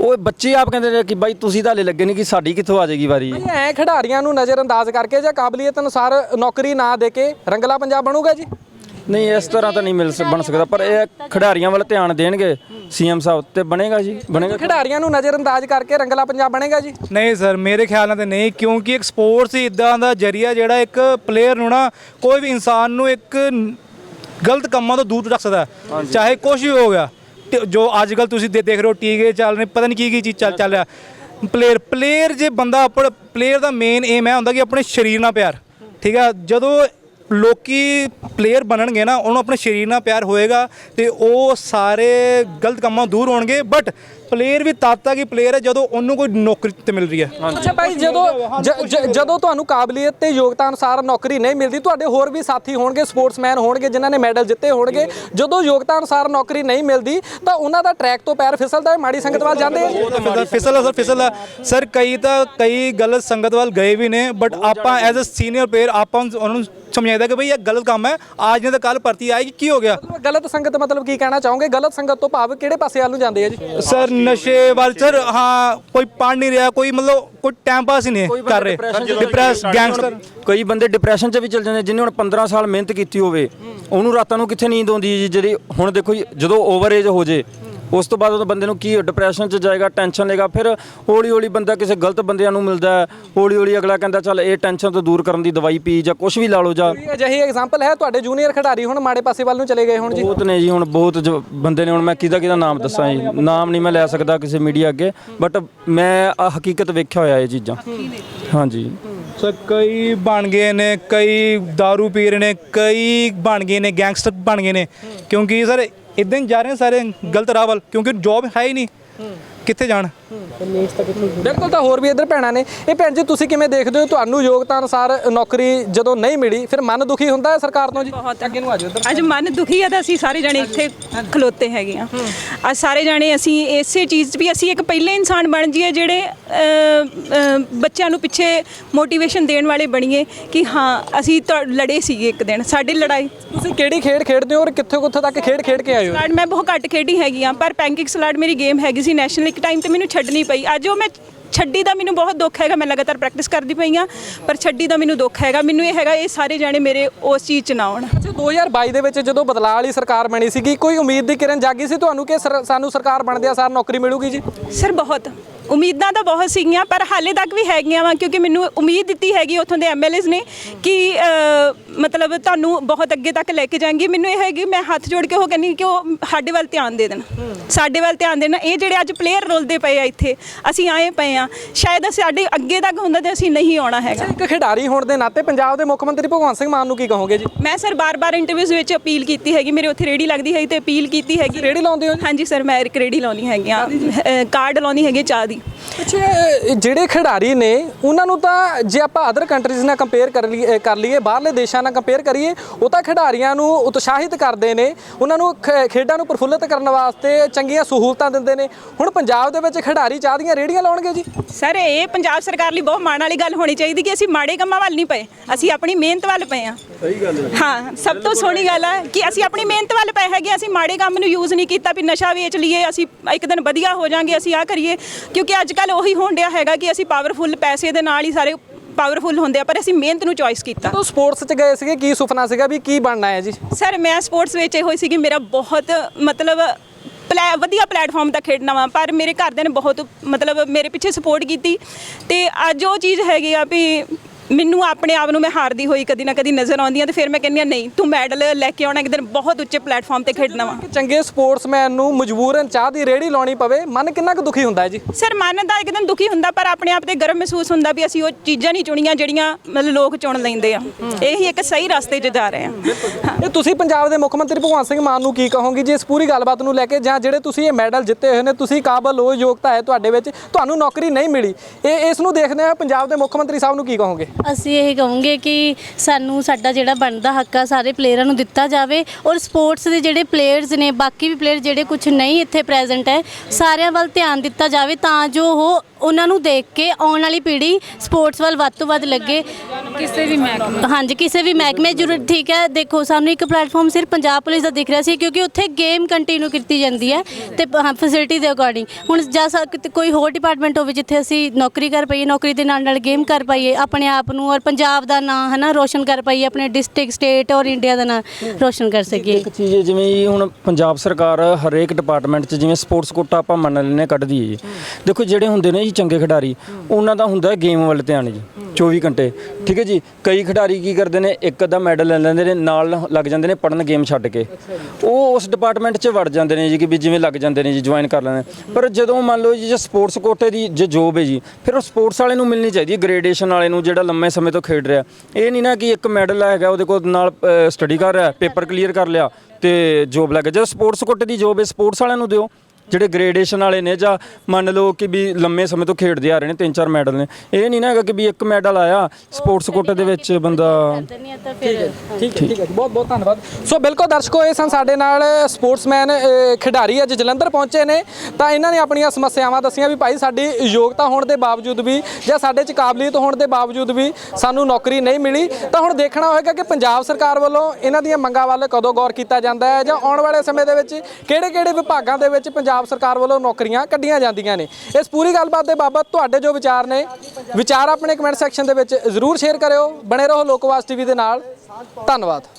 ਉਹ ਬੱਚੇ ਆਪ ਕਹਿੰਦੇ ਨੇ ਕਿ ਬਾਈ ਤੁਸੀਂ ਤਾਂ ਹਲੇ ਲੱਗੇ ਨਹੀਂ ਕਿ ਸਾਡੀ ਕਿੱਥੋਂ ਆ ਜਾਏਗੀ ਵਾਰੀ। ਐ ਖਿਡਾਰੀਆਂ ਨੂੰ ਨਜ਼ਰਅੰਦਾਜ਼ ਕਰਕੇ ਜਾਂ ਕਾਬਲੀਅਤ ਅਨੁਸਾਰ ਨੌਕਰੀ ਨਾ ਦੇ ਕੇ ਰੰਗਲਾ ਪੰਜਾਬ ਬਣੂਗਾ ਜੀ? ਨਹੀਂ ਇਸ ਤਰ੍ਹਾਂ ਤਾਂ ਨਹੀਂ ਮਿਲ ਸ- ਬਣ ਸਕਦਾ ਪਰ ਇਹ ਖਿਡਾਰੀਆਂ ਵੱਲ ਧਿਆਨ ਦੇਣਗੇ ਸੀਐਮ ਸਾਹਿਬ ਤੇ ਬਣੇਗਾ ਜੀ ਬਣੇਗਾ ਖਿਡਾਰੀਆਂ ਨੂੰ ਨਜ਼ਰਅੰਦਾਜ਼ ਕਰਕੇ ਰੰਗਲਾ ਪੰਜਾਬ ਬਣੇਗਾ ਜੀ? ਨਹੀਂ ਸਰ ਮੇਰੇ ਖਿਆਲ ਨਾਲ ਤੇ ਨਹੀਂ ਕਿਉਂਕਿ ਇੱਕ ਸਪੋਰਟਸ ਹੀ ਇਦਾਂ ਦਾ ਜਰੀਆ ਜਿਹੜਾ ਇੱਕ ਪਲੇਅਰ ਨੂੰ ਨਾ ਕੋਈ ਵੀ ਇਨਸਾਨ ਨੂੰ ਇੱਕ ਨ- ਗਲਤ ਕੰਮਾਂ ਤੋਂ ਦੂਰ ਰੱਖ ਸਕਦਾ। ਹੈ। ਚਾਹੇ ਕੁਝ ਵੀ ਹੋ ਗਿਆ ਤੇ ਜੋ ਅੱਜ ਕੱਲ ਤੁਸੀਂ ਦੇ- ਦੇਖ ਰਹੇ ਹੋ ਟੀਕੇ ਚੱਲ ਰਹੇ ਪਤਾ ਨਹੀਂ ਕੀ ਕੀ ਚੀਜ਼ ਚੱਲ ਚੱਲ ਰਿਹਾ। ਪਲੇਅਰ ਪਲੇਅਰ ਜੇ ਬੰਦਾ ਆਪਣਾ ਪਲੇਅਰ ਦਾ ਮੇਨ ਏਮ ਹੈ ਹੁੰਦਾ ਕਿ ਆਪਣੇ ਸਰੀਰ ਨਾਲ ਪਿਆਰ ਠੀਕ ਹੈ ਜਦੋਂ ਲੋਕੀ ਪਲੇਅਰ ਬਣਨਗੇ ਨਾ, ਉਹਨੂੰ ਆਪਣੇ ਸਰੀਰ ਨਾਲ ਪਿਆਰ ਹੋਏਗਾ ਤੇ ਉਹ ਸਾਰੇ ਗਲਤ ਕੰਮਾਂ ਦੂਰ ਹੋਣਗੇ ਬਟ ਪਲੇਅਰ ਵੀ ਤਦ ਤੱਕ ਹੀ ਪਲੇਅਰ ਹੈ ਜਦੋਂ ਉਹਨੂੰ ਕੋਈ ਨੌਕਰੀ ਤੇ ਮਿਲ ਰਹੀ ਹੈ। ਅੱਛਾ ਭਾਈ ਜਦੋਂ ਜ- ਜ- ਜਦੋਂ ਤੁਹਾਨੂੰ ਕਾਬਲੀਅਤ ਤੇ ਯੋਗਤਾ ਅਨੁਸਾਰ ਨੌਕਰੀ ਨਹੀਂ ਮਿਲਦੀ ਤੁਹਾਡੇ ਹੋਰ ਵੀ ਸਾਥੀ ਹੋਣਗੇ ਸਪੋਰਟਸਮੈਨ ਹੋਣਗੇ ਜਿਨ੍ਹਾਂ ਨੇ ਮੈਡਲ ਜਿੱਤੇ ਹੋਣਗੇ। ਜਦੋਂ ਯੋਗਤਾ ਅਨੁਸਾਰ ਨੌਕਰੀ ਨਹੀਂ ਮਿਲਦੀ ਤਾਂ ਉਹਨਾਂ ਦਾ ਟਰੈਕ ਤੋਂ ਪੈਰ ਫਿਸਲਦਾ ਹੈ ਮਾੜੀ ਸੰਗਤ ਵੱਲ ਜਾਂਦੇ ਆ? ਫਿਸਲ ਫਿਸਲ ਆ ਸਰ ਫਿਸਲ ਆ। ਸਰ ਕਈ ਤਾਂ ਕਈ ਗਲਤ ਸੰਗਤ ਵੱਲ ਗਏ ਵੀ ਨੇ ਬਟ ਆਪਾਂ ਐਜ਼ ਅ ਸੀਨੀਅਰ ਪਲੇਅਰ ਆਪਾਂ ਉਹਨਾਂ ਨੂੰ ਸਮਝਾਈਦਾ ਕਿ ਬਈ ਇਹ ਗਲਤ ਕੰਮ ਹੈ। ਅੱਜ ਨਹੀਂ ਤਾਂ ਕੱਲ ਭਰਤੀ ਆਏਗੀ ਕੀ ਹੋ ਗਿਆ? ਗਲਤ ਸੰਗਤ ਮਤਲਬ ਕੀ ਕਹਿਣਾ ਚਾਹੋਗੇ? ਗਲਤ ਸੰਗਤ ਤੋਂ ਭਾਵ ਕਿਹੜੇ ਪਾਸੇ ਵੱਲ ਨੂੰ ਜਾਂਦੇ ਆ ਜੀ? ਸਰ ਨਸ਼ੇ ਵੱਲ ਸਰ ਹਾਂ ਕੋਈ ਪੜ ਨਹੀਂ ਰਿਹਾ ਕੋਈ ਮਤਲਬ ਕੋਈ ਟਾਈਮ ਪਾਸ ਹੀ ਨਹੀਂ ਕਰ ਰਹੇ। ਡਿਪਰੈਸ ਗੈਂਗਸਟਰ ਕਈ ਬੰਦੇ ਡਿਪਰੈਸ਼ਨ 'ਚ ਵੀ ਚਲ ਜਾਂਦੇ ਜਿਹਨੇ ਹੁਣ 15 ਸਾਲ ਮਿਹਨਤ ਕੀਤੀ ਹੋਵੇ ਉਹਨੂੰ ਰਾਤਾਂ ਨੂੰ ਕਿੱਥੇ ਨੀਂਦ ਆਉਂਦੀ ਜੀ ਜਿਹੜੀ ਹੁਣ ਦੇਖੋ ਜੀ, ਜਦੋਂ ਓਵਰ ਏਜ ਹੋ ਜੇ ਉਸ ਤੋਂ ਬਾਅਦ ਉਹ ਬੰਦੇ ਨੂੰ ਕੀ ਡਿਪਰੈਸ਼ਨ 'ਚ ਜਾਏਗਾ ਟੈਨਸ਼ਨ ਲੇਗਾ ਫਿਰ ਹੌਲੀ ਹੌਲੀ ਬੰਦਾ ਕਿਸੇ ਗਲਤ ਬੰਦਿਆਂ ਨੂੰ ਮਿਲਦਾ ਹੈ ਹੌਲੀ ਹੌਲੀ ਅਗਲਾ ਕਹਿੰਦਾ ਚੱਲ ਇਹ ਟੈਨਸ਼ਨ ਤੋਂ ਦੂਰ ਕਰਨ ਦੀ ਦਵਾਈ ਪੀ ਜਾਂ ਕੁਝ ਵੀ ਲਾ ਲਓ ਜਾਂ ਕੋਈ ਅਜਿਹੀ ਐਗਜ਼ਾਮਪਲ ਹੈ ਤੁਹਾਡੇ ਜੂਨੀਅਰ ਖਿਡਾਰੀ ਹੁਣ ਮਾੜੇ ਪਾਸੇ ਵੱਲ ਨੂੰ ਚਲੇ ਗਏ ਹੁਣ ਜੀ ਬਹੁਤ ਨੇ ਜੀ ਹੁਣ ਬਹੁਤ ਜੋ ਬੰਦੇ ਨੇ ਹੁਣ ਮੈਂ ਕਿਹਦਾ ਕਿਹਦਾ ਨਾਮ ਦੱਸਾਂ ਜੀ? ਨਾਮ ਨਹੀਂ ਮੈਂ ਲੈ ਸਕਦਾ ਕਿਸੇ ਮੀਡੀਆ ਅੱਗੇ ਬਟ ਮੈਂ ਆਹ ਹਕੀਕਤ ਵੇਖਿਆ ਹੋਇਆ ਇਹ ਚੀਜ਼ਾਂ। ਹਾਂਜੀ। ਸੋ ਕਈ ਬਣ ਗਏ ਨੇ ਕਈ दारू ਪੀ ਰਹੇ ਨੇ ਕਈ ਬਣ ਗਏ ਨੇ ਗੈਂਗਸਟਰ ਬਣ ਗਏ ਨੇ। ਕਿਉਂਕਿ ਸਰ ਇਦਾਂ ਹੀ ਜਾ ਰਹੇ ਨੇ ਸਾਰੇ ਗਲਤ ਰਾਹ ਵੱਲ ਕਿਉਂਕਿ ਜੌਬ ਹੈ ਹੀ ਨਹੀਂ। ਕਿੱਥੇ ਜਾਣ? ਬਿਲਕੁਲ ਤਾਂ ਹੋਰ ਵੀ ਇੱਧਰ ਭੈਣਾਂ ਨੇ। ਇਹ ਭੈਣ ਜੀ ਤੁਸੀਂ ਕਿਵੇਂ ਦੇਖਦੇ ਹੋ? ਤੁਹਾਨੂੰ ਯੋਗਤਾ ਅਨੁਸਾਰ ਨੌਕਰੀ ਜਦੋਂ ਨਹੀਂ ਮਿਲੀ ਫਿਰ ਮਨ ਦੁਖੀ ਹੁੰਦਾ ਹੈ ਸਰਕਾਰ ਤੋਂ ਜੀ? ਅੱਗੇ ਨੂੰ ਆ ਜਾਓ ਇੱਧਰ। ਅੱਜ ਮਨ ਦੁਖੀ ਆ ਤਾਂ ਅਸੀਂ ਸਾਰੇ ਜਣੇ ਇੱਥੇ ਖਲੋਤੇ ਹੈਗੇ ਆ ਅੱਜ ਸਾਰੇ ਜਣੇ ਅਸੀਂ ਇਸੇ ਚੀਜ਼ 'ਚ ਵੀ ਅਸੀਂ ਇੱਕ ਪਹਿਲੇ ਇਨਸਾਨ ਬਣ ਜਾਈਏ ਜਿਹੜੇ ਬੱਚਿਆਂ ਨੂੰ ਪਿੱਛੇ ਮੋਟੀਵੇਸ਼ਨ ਦੇਣ ਵਾਲੇ ਬਣੀਏ ਕਿ ਹਾਂ ਅਸੀਂ ਲੜੇ ਸੀਗੇ ਇੱਕ ਦਿਨ ਸਾਡੀ ਲੜਾਈ। ਤੁਸੀਂ ਕਿਹੜੀ ਖੇਡ ਖੇਡਦੇ ਹੋ ਔਰ ਕਿੱਥੇ ਕਿੱਥੇ ਤੱਕ ਖੇਡ ਖੇਡ ਕੇ ਆਏ ਹੋ? ਸਲਾਡ ਮੈਂ ਬਹੁਤ ਘੱਟ ਖੇਡੀ ਹੈਗੀ ਆ ਪਰ ਪੈਂਕਿਕ ਸਲਾਡ ਮੇਰੀ ਗੇਮ ਹੈਗੀ ਸੀ ਨੈਸ਼ਨਲ ਇੱਕ ਟਾਈਮ ਤੇ ਮੈਨੂੰ ਛੱਡਣੀ ਪਈ। ਅੱਜ ਉਹ ਮੈਂ ਛੱਡੀ ਦਾ ਮੈਨੂੰ ਬਹੁਤ ਦੁੱਖ ਹੈਗਾ ਮੈਂ ਲਗਾਤਾਰ ਪ੍ਰੈਕਟਿਸ ਕਰਦੀ ਪਈ ਆ ਪਰ ਛੱਡੀ ਦਾ ਮੈਨੂੰ ਦੁੱਖ ਹੈਗਾ। ਮੈਨੂੰ ਇਹ ਹੈਗਾ ਇਹ ਸਾਰੇ ਜਾਣੇ ਮੇਰੇ ਉਸ ਚੀਜ਼ 'ਚ ਨਾ ਆਉਣ। ਅੱਛਾ 2022 ਦੇ ਵਿੱਚ ਜਦੋਂ ਬਦਲਾਅ ਵਾਲੀ ਸਰਕਾਰ ਬਣੀ ਸੀਗੀ ਕੋਈ ਉਮੀਦ ਦੀ ਕਿਰਨ ਜਾਗੀ ਸੀ ਤੁਹਾਨੂੰ ਕਿ ਸਾਨੂੰ ਸਰਕਾਰ ਬਣਦਿਆਂ ਸਾਰ ਨੌਕਰੀ ਮਿਲੂਗੀ ਜੀ? ਸਰ ਬਹੁਤ। ਉਮੀਦਾਂ ਤਾਂ ਬਹੁਤ ਸੀਗੀਆਂ ਪਰ ਹਾਲੇ ਤੱਕ ਵੀ ਹੈਗੀਆਂ ਵਾ ਕਿਉਂਕਿ ਮੈਨੂੰ ਉਮੀਦ ਦਿੱਤੀ ਹੈਗੀ ਉੱਥੋਂ ਦੇ ਐਮਐਲਏਸ ਨੇ ਕਿ ਮਤਲਬ ਤੁਹਾਨੂੰ ਬਹੁਤ ਅੱਗੇ ਤੱਕ ਲੈ ਕੇ ਜਾਣਗੇ। ਮੈਨੂੰ ਇਹ ਹੈਗੀ ਮੈਂ ਹੱਥ ਜੋੜ ਕੇ ਉਹ ਕਹਿੰਦੀ ਕਿ ਉਹ ਸਾਡੇ ਵੱਲ ਧਿਆਨ ਦੇ ਦੇਣ। ਸਾਡੇ ਵੱਲ ਧਿਆਨ ਦੇਣ। ਇਹ ਜਿਹੜੇ ਅੱਜ ਪਲੇਅਰ ਰੋਲਦੇ ਪਏ ਆ ਇੱਥੇ ਅਸੀਂ ਆਏ ਪਏ ਆ। ਸ਼ਾਇਦ ਸਾਡੇ ਅੱਗੇ ਤੱਕ ਹੁੰਦਾ ਤੇ ਅਸੀਂ ਨਹੀਂ ਆਉਣਾ ਹੈਗਾ। ਇੱਕ ਖਿਡਾਰੀ ਹੋਣ ਦੇ ਨਾਤੇ ਪੰਜਾਬ ਦੇ ਮੁੱਖ ਮੰਤਰੀ ਭਗਵੰਤ ਸਿੰਘ ਮਾਨ ਨੂੰ ਕੀ ਕਹੋਗੇ ਜੀ? ਮੈਂ ਸਰ ਬਾਰ-ਬਾਰ ਇੰਟਰਵਿਊਜ਼ ਵਿੱਚ ਅਪੀਲ ਕੀਤੀ ਹੈਗੀ। ਮੇਰੇ ਉੱਥੇ ਰੇੜੀ ਲੱਗਦੀ ਹੈਗੀ ਤੇ ਅਪੀਲ ਕੀਤੀ ਹੈਗੀ। ਰੇਹੜੀ ਲਾਉਂਦੇ ਹੋ ਜੀ? ਹਾਂਜੀ ਸਰ ਮੈਂ ਇੱਕ ਰੇੜੀ ਲਾਉਣੀ ਹੈਗੀ ਆ ਕਾਰਡ ਲਾਉਣੀ ਹੈਗੀ ਚਾਹ ਦੀ। ਅੱਛਾ ਜਿਹੜੇ ਖਿਡਾਰੀ ਨੇ ਉਹਨਾਂ ਨੂੰ ਤਾਂ ਜੇ ਆਪਾਂ ਅਦਰ ਕੰਟਰੀਜ਼ ਨਾਲ ਕੰਪੇਅਰ ਕਰ ਲਈਏ ਕਰ ਲਈਏ ਬਾਹਰਲੇ ਦੇਸ਼ਾਂ ਨਾਲ ਕੰਪੇਅਰ ਕਰੀਏ ਉਹ ਤਾਂ ਖਿਡਾਰੀਆਂ ਨੂੰ ਉਤਸ਼ਾਹਿਤ ਕਰਦੇ ਨੇ। ਉਹਨਾਂ ਨੂੰ ਖੇਡਾਂ ਨੂੰ ਪ੍ਰਫੁੱਲਿਤ ਕਰਨ ਵਾਸਤੇ ਚੰਗੀਆਂ ਸਹੂਲਤਾਂ ਦਿੰਦੇ ਨੇ। ਹੁਣ ਪੰਜਾਬ ਦੇ ਵਿੱਚ ਖਿਡਾਰੀ ਚਾਹ ਦੀਆਂ ਰੇੜੀਆਂ ਲਾਉਣਗੇ ਜੀ? ਸਰ ਇਹ ਪੰਜਾਬ ਸਰਕਾਰ ਲਈ ਬਹੁਤ ਮਾਣ ਵਾਲੀ ਗੱਲ ਹੋਣੀ ਚਾਹੀਦੀ ਕਿ ਅਸੀਂ ਮਾੜੇ ਕੰਮਾਂ ਵੱਲ ਨਹੀਂ ਪਏ। ਅਸੀਂ ਆਪਣੀ ਮਿਹਨਤ ਵੱਲ ਪਏ ਆ ਸਹੀ ਗੱਲ ਹੈ। ਹਾਂ ਸਭ ਤੋਂ ਸੋਹਣੀ ਗੱਲ ਹੈ ਕਿ ਅਸੀਂ ਆਪਣੀ ਮਿਹਨਤ ਵੱਲ ਪਏ ਹੈਗੇ ਅਸੀਂ ਮਾੜੇ ਕੰਮ ਨੂੰ ਯੂਜ਼ ਨਹੀਂ ਕੀਤਾ ਵੀ ਨਸ਼ਾ ਵੇਚ ਲਈਏ ਅਸੀਂ ਇੱਕ ਦਿਨ ਵਧੀਆ ਹੋ ਜਾਾਂਗੇ ਅਸੀਂ ਆ ਕਰੀਏ। ਕਿਉਂਕਿ ਅੱਜ ਕੱਲ ਉਹੀ ਹੋਣ ਡਿਆ ਹੈਗਾ ਕਿ ਅਸੀਂ ਪਾਵਰਫੁੱਲ ਪੈਸੇ ਦੇ ਨਾਲ ਹੀ ਸਾਰੇ ਪਾਵਰਫੁੱਲ ਹੁੰਦੇ ਆ ਪਰ ਅਸੀਂ ਮਿਹਨਤ ਨੂੰ ਚੋਇਸ ਕੀਤਾ। ਤੋਂ ਸਪੋਰਟਸ 'ਚ ਗਏ ਸੀਗੇ ਕੀ ਸੁਪਨਾ ਸੀਗਾ ਵੀ ਕੀ ਬਣਨਾ ਹੈ ਜੀ? ਸਰ ਮੈਂ ਸਪੋਰਟਸ ਵਿੱਚ ਇਹੋ ਸੀ ਕਿ ਮੇਰਾ ਬਹੁਤ ਮਤਲਬ ਪਲੈ ਵਧੀਆ ਪਲੇਟਫਾਰਮ ਤੇ ਖੇਡਣਾ ਵਾ ਪਰ ਮੇਰੇ ਘਰਦਿਆਂ ਨੇ ਬਹੁਤ ਮਤਲਬ ਮੇਰੇ ਪਿੱਛੇ ਸਪੋਰਟ ਕੀਤੀ। ਤੇ ਅੱਜ ਉਹ ਚੀਜ਼ ਹੈਗੀ ਆ ਵੀ ਮੈਨੂੰ ਆਪਣੇ ਆਪ ਨੂੰ ਮੈਂ ਹਾਰਦੀ ਹੋਈ ਕਦੀ ਨਾ ਕਦੀ ਨਜ਼ਰ ਆਉਂਦੀ ਆ ਤੇ ਫਿਰ ਮੈਂ ਕਹਿੰਦੀ ਆ ਨਹੀਂ ਤੂੰ ਮੈਡਲ ਲੈ ਕੇ ਆਉਣਾ ਇੱਕ ਦਿਨ ਬਹੁਤ ਉੱਚੇ ਪਲੇਟਫਾਰਮ ਤੇ ਖੇਡਣਾ ਵਾ। ਚੰਗੇ ਸਪੋਰਟਸਮੈਨ ਨੂੰ ਮਜਬੂਰਨ ਚਾਹ ਦੀ ਰੇੜੀ ਲਾਉਣੀ ਪਵੇ ਮਨ ਕਿੰਨਾ ਕੁ ਦੁਖੀ ਹੁੰਦਾ ਹੈ ਜੀ? ਸਰ ਮਨ ਦਾ ਇੱਕ ਦਿਨ ਦੁਖੀ ਹੁੰਦਾ ਪਰ ਆਪਣੇ ਆਪ ਤੇ ਗਰਮ ਮਹਿਸੂਸ ਹੁੰਦਾ ਵੀ ਅਸੀਂ ਉਹ ਚੀਜ਼ਾਂ ਨਹੀਂ ਚੁਣੀਆਂ ਜਿਹੜੀਆਂ ਮਤਲਬ ਲੋਕ ਚੁਣ ਲੈਂਦੇ ਆ। ਇਹੀ ਇੱਕ ਸਹੀ ਰਸਤੇ 'ਚ ਜਾ ਰਹੇ ਆ। ਇਹ ਤੁਸੀਂ ਪੰਜਾਬ ਦੇ ਮੁੱਖ ਮੰਤਰੀ ਭਗਵੰਤ ਸਿੰਘ ਮਾਨ ਨੂੰ ਕੀ ਕਹੋਗੇ ਜੀ ਇਸ ਪੂਰੀ ਗੱਲਬਾਤ ਨੂੰ ਲੈ ਕੇ? ਜਾਂ ਜਿਹੜੇ ਤੁਸੀਂ ਇਹ ਮੈਡਲ ਜਿੱਤੇ ਹੋਏ ਨੇ ਤੁਸੀਂ ਕਾਬਲ ਹੋ ਯੋਗਤਾ ਹੈ ਤੁਹਾਡੇ ਵਿੱਚ ਤੁਹਾਨੂੰ ਨੌਕਰੀ ਨਹੀਂ ਮਿਲੀ। ਇਹ ਇਸ ਨੂੰ ਦੇਖਦੇ ਆ ਪੰਜਾਬ ਦੇ ਮੁੱਖ ਮੰਤਰੀ ਸਾਹਿਬ ਨੂੰ ਕੀ ਕਹੋਗੇ? ਅਸੀਂ ਇਹ ਕਹੂੰਗੇ ਕਿ ਸਾਨੂੰ ਸਾਡਾ ਜਿਹੜਾ ਬਣਦਾ ਹੱਕ ਆ, ਸਾਰੇ ਪਲੇਅਰਾਂ ਨੂੰ ਦਿੱਤਾ ਜਾਵੇ ਔਰ ਸਪੋਰਟਸ ਦੇ ਜਿਹੜੇ ਪਲੇਅਰਸ ਨੇ, ਬਾਕੀ ਵੀ ਪਲੇਅਰ ਜਿਹੜੇ ਕੁਝ ਨਹੀਂ ਇੱਥੇ ਪ੍ਰੈਜ਼ੈਂਟ ਹੈ, ਸਾਰਿਆਂ ਵੱਲ ਧਿਆਨ ਦਿੱਤਾ ਜਾਵੇ ਤਾਂ ਜੋ ਉਹ ਉਹਨਾਂ ਨੂੰ ਦੇਖ ਕੇ ਆਉਣ ਵਾਲੀ ਪੀੜ੍ਹੀ ਸਪੋਰਟਸ ਵੱਲ ਵੱਧ ਤੋਂ ਵੱਧ ਲੱਗੇ। ਕਿਸੇ ਵੀ ਮਹਿਕਮੇ। ਹਾਂਜੀ ਕਿਸੇ ਵੀ ਮਹਿਕਮੇ ਜ਼ਰੂਰ ਠੀਕ ਹੈ ਦੇਖੋ ਸਾਨੂੰ ਇੱਕ ਪਲੇਟਫਾਰਮ ਸਿਰਫ ਪੰਜਾਬ ਪੁਲਿਸ ਦਾ ਦਿਖ ਰਿਹਾ ਸੀ ਕਿਉਂਕਿ ਉੱਥੇ ਗੇਮ ਕੰਟੀਨਿਊ ਕੀਤੀ ਜਾਂਦੀ ਹੈ ਤੇ ਫੈਸਿਲਿਟੀ ਦੇ ਅਕੋਰਡਿੰਗ ਹੁਣ ਜਾਂ ਕੋਈ ਹੋਰ ਡਿਪਾਰਟਮੈਂਟ ਹੋਵੇ ਜਿੱਥੇ ਅਸੀਂ ਨੌਕਰੀ ਕਰ ਪਾਈਏ ਨੌਕਰੀ ਦੇ ਨਾਲ ਨਾਲ ਗੇਮ ਕਰ ਪਾਈਏ ਆਪਣੇ ਆਪ ਨੂੰ ਔਰ ਪੰਜਾਬ ਦਾ ਨਾਂ ਹਨਾ ਰੋਸ਼ਨ ਕਰ ਪਾਈਏ ਆਪਣੇ ਡਿਸਟ੍ਰਿਕਟ ਸਟੇਟ ਔਰ ਇੰਡੀਆ ਦਾ ਨਾਂ ਰੋਸ਼ਨ ਕਰ ਸਕੀਏ। ਇੱਕ ਚੀਜ਼ ਜਿਵੇਂ ਹੁਣ ਪੰਜਾਬ ਸਰਕਾਰ ਹਰੇਕ ਡਿਪਾਰਟਮੈਂਟ 'ਚ ਜਿਵੇਂ ਸਪੋਰਟਸ ਕੋਟਾ ਆਪਾਂ ਮੰਨ ਲੈਂਦੇ ਹਾਂ ਕੱਢਦੀ ਹੈ ਜੀ। ਦੇਖੋ ਜਿਹੜੇ ਹੁੰਦੇ ਨੇ ਜੀ ਚੰਗੇ ਖਿਡਾਰੀ। ਉਹਨਾਂ ਦਾ ਹੁੰਦਾ ਗੇਮ ਵੱਲ ਧਿਆਨ ਜੀ 24 ਘੰਟੇ। ਠੀਕ ਹੈ ਜੀ? ਕਈ ਖਿਡਾਰੀ ਕੀ ਕਰਦੇ ਨੇ ਇੱਕ ਅੱਧਾ ਮੈਡਲ ਲੈ ਲੈਂਦੇ ਨੇ ਨਾਲ ਲੱਗ ਜਾਂਦੇ ਨੇ ਪੜਨ ਗੇਮ ਛੱਡ ਕੇ। ਉਹ ਉਸ ਡਿਪਾਰਟਮੈਂਟ 'ਚ ਵੜ ਜਾਂਦੇ ਨੇ ਜੀ ਕਿ ਵੀ ਜਿਵੇਂ ਲੱਗ ਜਾਂਦੇ ਨੇ ਜੀ ਜੁਆਇਨ ਕਰ ਲੈਂਦੇ। ਪਰ ਜਦੋਂ ਮੰਨ ਲਓ ਜੀ ਜੇ ਸਪੋਰਟਸ ਕੋਟੇ ਦੀ ਜੇ ਜੋਬ ਹੈ ਜੀ ਫਿਰ ਉਹ ਸਪੋਰਟਸ ਵਾਲੇ ਨੂੰ ਮਿਲਣੀ ਚਾਹੀਦੀ ਹੈ ਗ੍ਰੇਡੇਸ਼ਨ ਵਾਲੇ ਨੂੰ ਜਿਹੜਾ ਲੰਮੇ ਸਮੇਂ ਤੋਂ ਖੇਡ ਰਿਹਾ। ਇਹ ਨਹੀਂ ਨਾ ਕਿ ਇੱਕ ਮੈਡਲ ਹੈਗਾ ਉਹਦੇ ਕੋਲ ਨਾਲ ਸਟੱਡੀ ਕਰ ਰਿਹਾ ਪੇਪਰ ਕਲੀਅਰ ਕਰ ਲਿਆ ਤੇ ਜੋਬ ਲੱਗ ਗਿਆ। ਜੇ ਸਪੋਰਟਸ ਕੋਟੇ ਦੀ ਜੋਬ ਹੈ ਸਪੋਰਟਸ ਵਾਲਿਆਂ ਨੂੰ ਦਿਓ। ਜਿਹੜੇ ਗ੍ਰੇਡੇਸ਼ਨ ਵਾਲੇ ਨੇ ਜਾਂ ਮੰਨ ਲਓ ਕਿ ਵੀ ਲੰਮੇ ਸਮੇਂ ਤੋਂ ਖੇਡਦੇ ਆ ਰਹੇ ਨੇ ਤਿੰਨ ਚਾਰ ਮੈਡਲ ਨੇ ਇਹ ਨਹੀਂ ਨਾ ਹੈਗਾ ਕਿ ਵੀ ਇੱਕ ਮੈਡਲ ਆਇਆ ਸਪੋਰਟਸ ਕੋਟੇ ਦੇ ਵਿੱਚ ਬੰਦਾ ਤਾਂ ਫਿਰ ਠੀਕ ਹੈ ਠੀਕ ਹੈ ਬਹੁਤ ਬਹੁਤ ਧੰਨਵਾਦ। ਸੋ ਬਿਲਕੁਲ ਦਰਸ਼ਕੋ ਇਹ ਸਨ ਸਾਡੇ ਨਾਲ ਸਪੋਰਟਸਮੈਨ ਖਿਡਾਰੀ ਅੱਜ ਜਲੰਧਰ ਪਹੁੰਚੇ ਨੇ। ਤਾਂ ਇਹਨਾਂ ਨੇ ਆਪਣੀਆਂ ਸਮੱਸਿਆਵਾਂ ਦੱਸੀਆਂ ਵੀ ਭਾਈ ਸਾਡੀ ਯੋਗਤਾ ਹੋਣ ਦੇ ਬਾਵਜੂਦ ਵੀ ਜਾਂ ਸਾਡੇ 'ਚ ਕਾਬਲੀਅਤ ਹੋਣ ਦੇ ਬਾਵਜੂਦ ਵੀ ਸਾਨੂੰ ਨੌਕਰੀ ਨਹੀਂ ਮਿਲੀ। ਤਾਂ ਹੁਣ ਦੇਖਣਾ ਹੋਏਗਾ ਕਿ ਪੰਜਾਬ ਸਰਕਾਰ ਵੱਲੋਂ ਇਹਨਾਂ ਦੀਆਂ ਮੰਗਾਂ ਵੱਲ ਕਦੋਂ ਗੌਰ ਕੀਤਾ ਜਾਂਦਾ ਹੈ ਜਾਂ ਆਉਣ ਵਾਲੇ ਸਮੇਂ ਦੇ ਵਿੱਚ ਕਿਹੜੇ-ਕਿਹੜੇ ਵਿਭਾਗਾਂ ਦੇ ਵਿੱਚ ਪੰਜਾਬ ਸਰਕਾਰ ਵੱਲੋਂ ਨੌਕਰੀਆਂ ਕੱਢੀਆਂ ਜਾਂਦੀਆਂ ਨੇ। ਇਸ ਪੂਰੀ ਗੱਲਬਾਤ ਦੇ ਬਾਬਤ ਤੁਹਾਡੇ ਜੋ ਵਿਚਾਰ ਨੇ, ਵਿਚਾਰ ਆਪਣੇ ਕਮੈਂਟ ਸੈਕਸ਼ਨ ਦੇ ਵਿੱਚ ਜ਼ਰੂਰ ਸ਼ੇਅਰ ਕਰਿਓ। ਬਣੇ ਰਹੋ ਲੋਕਵਾਸ ਟੀਵੀ ਦੇ ਨਾਲ। ਧੰਨਵਾਦ।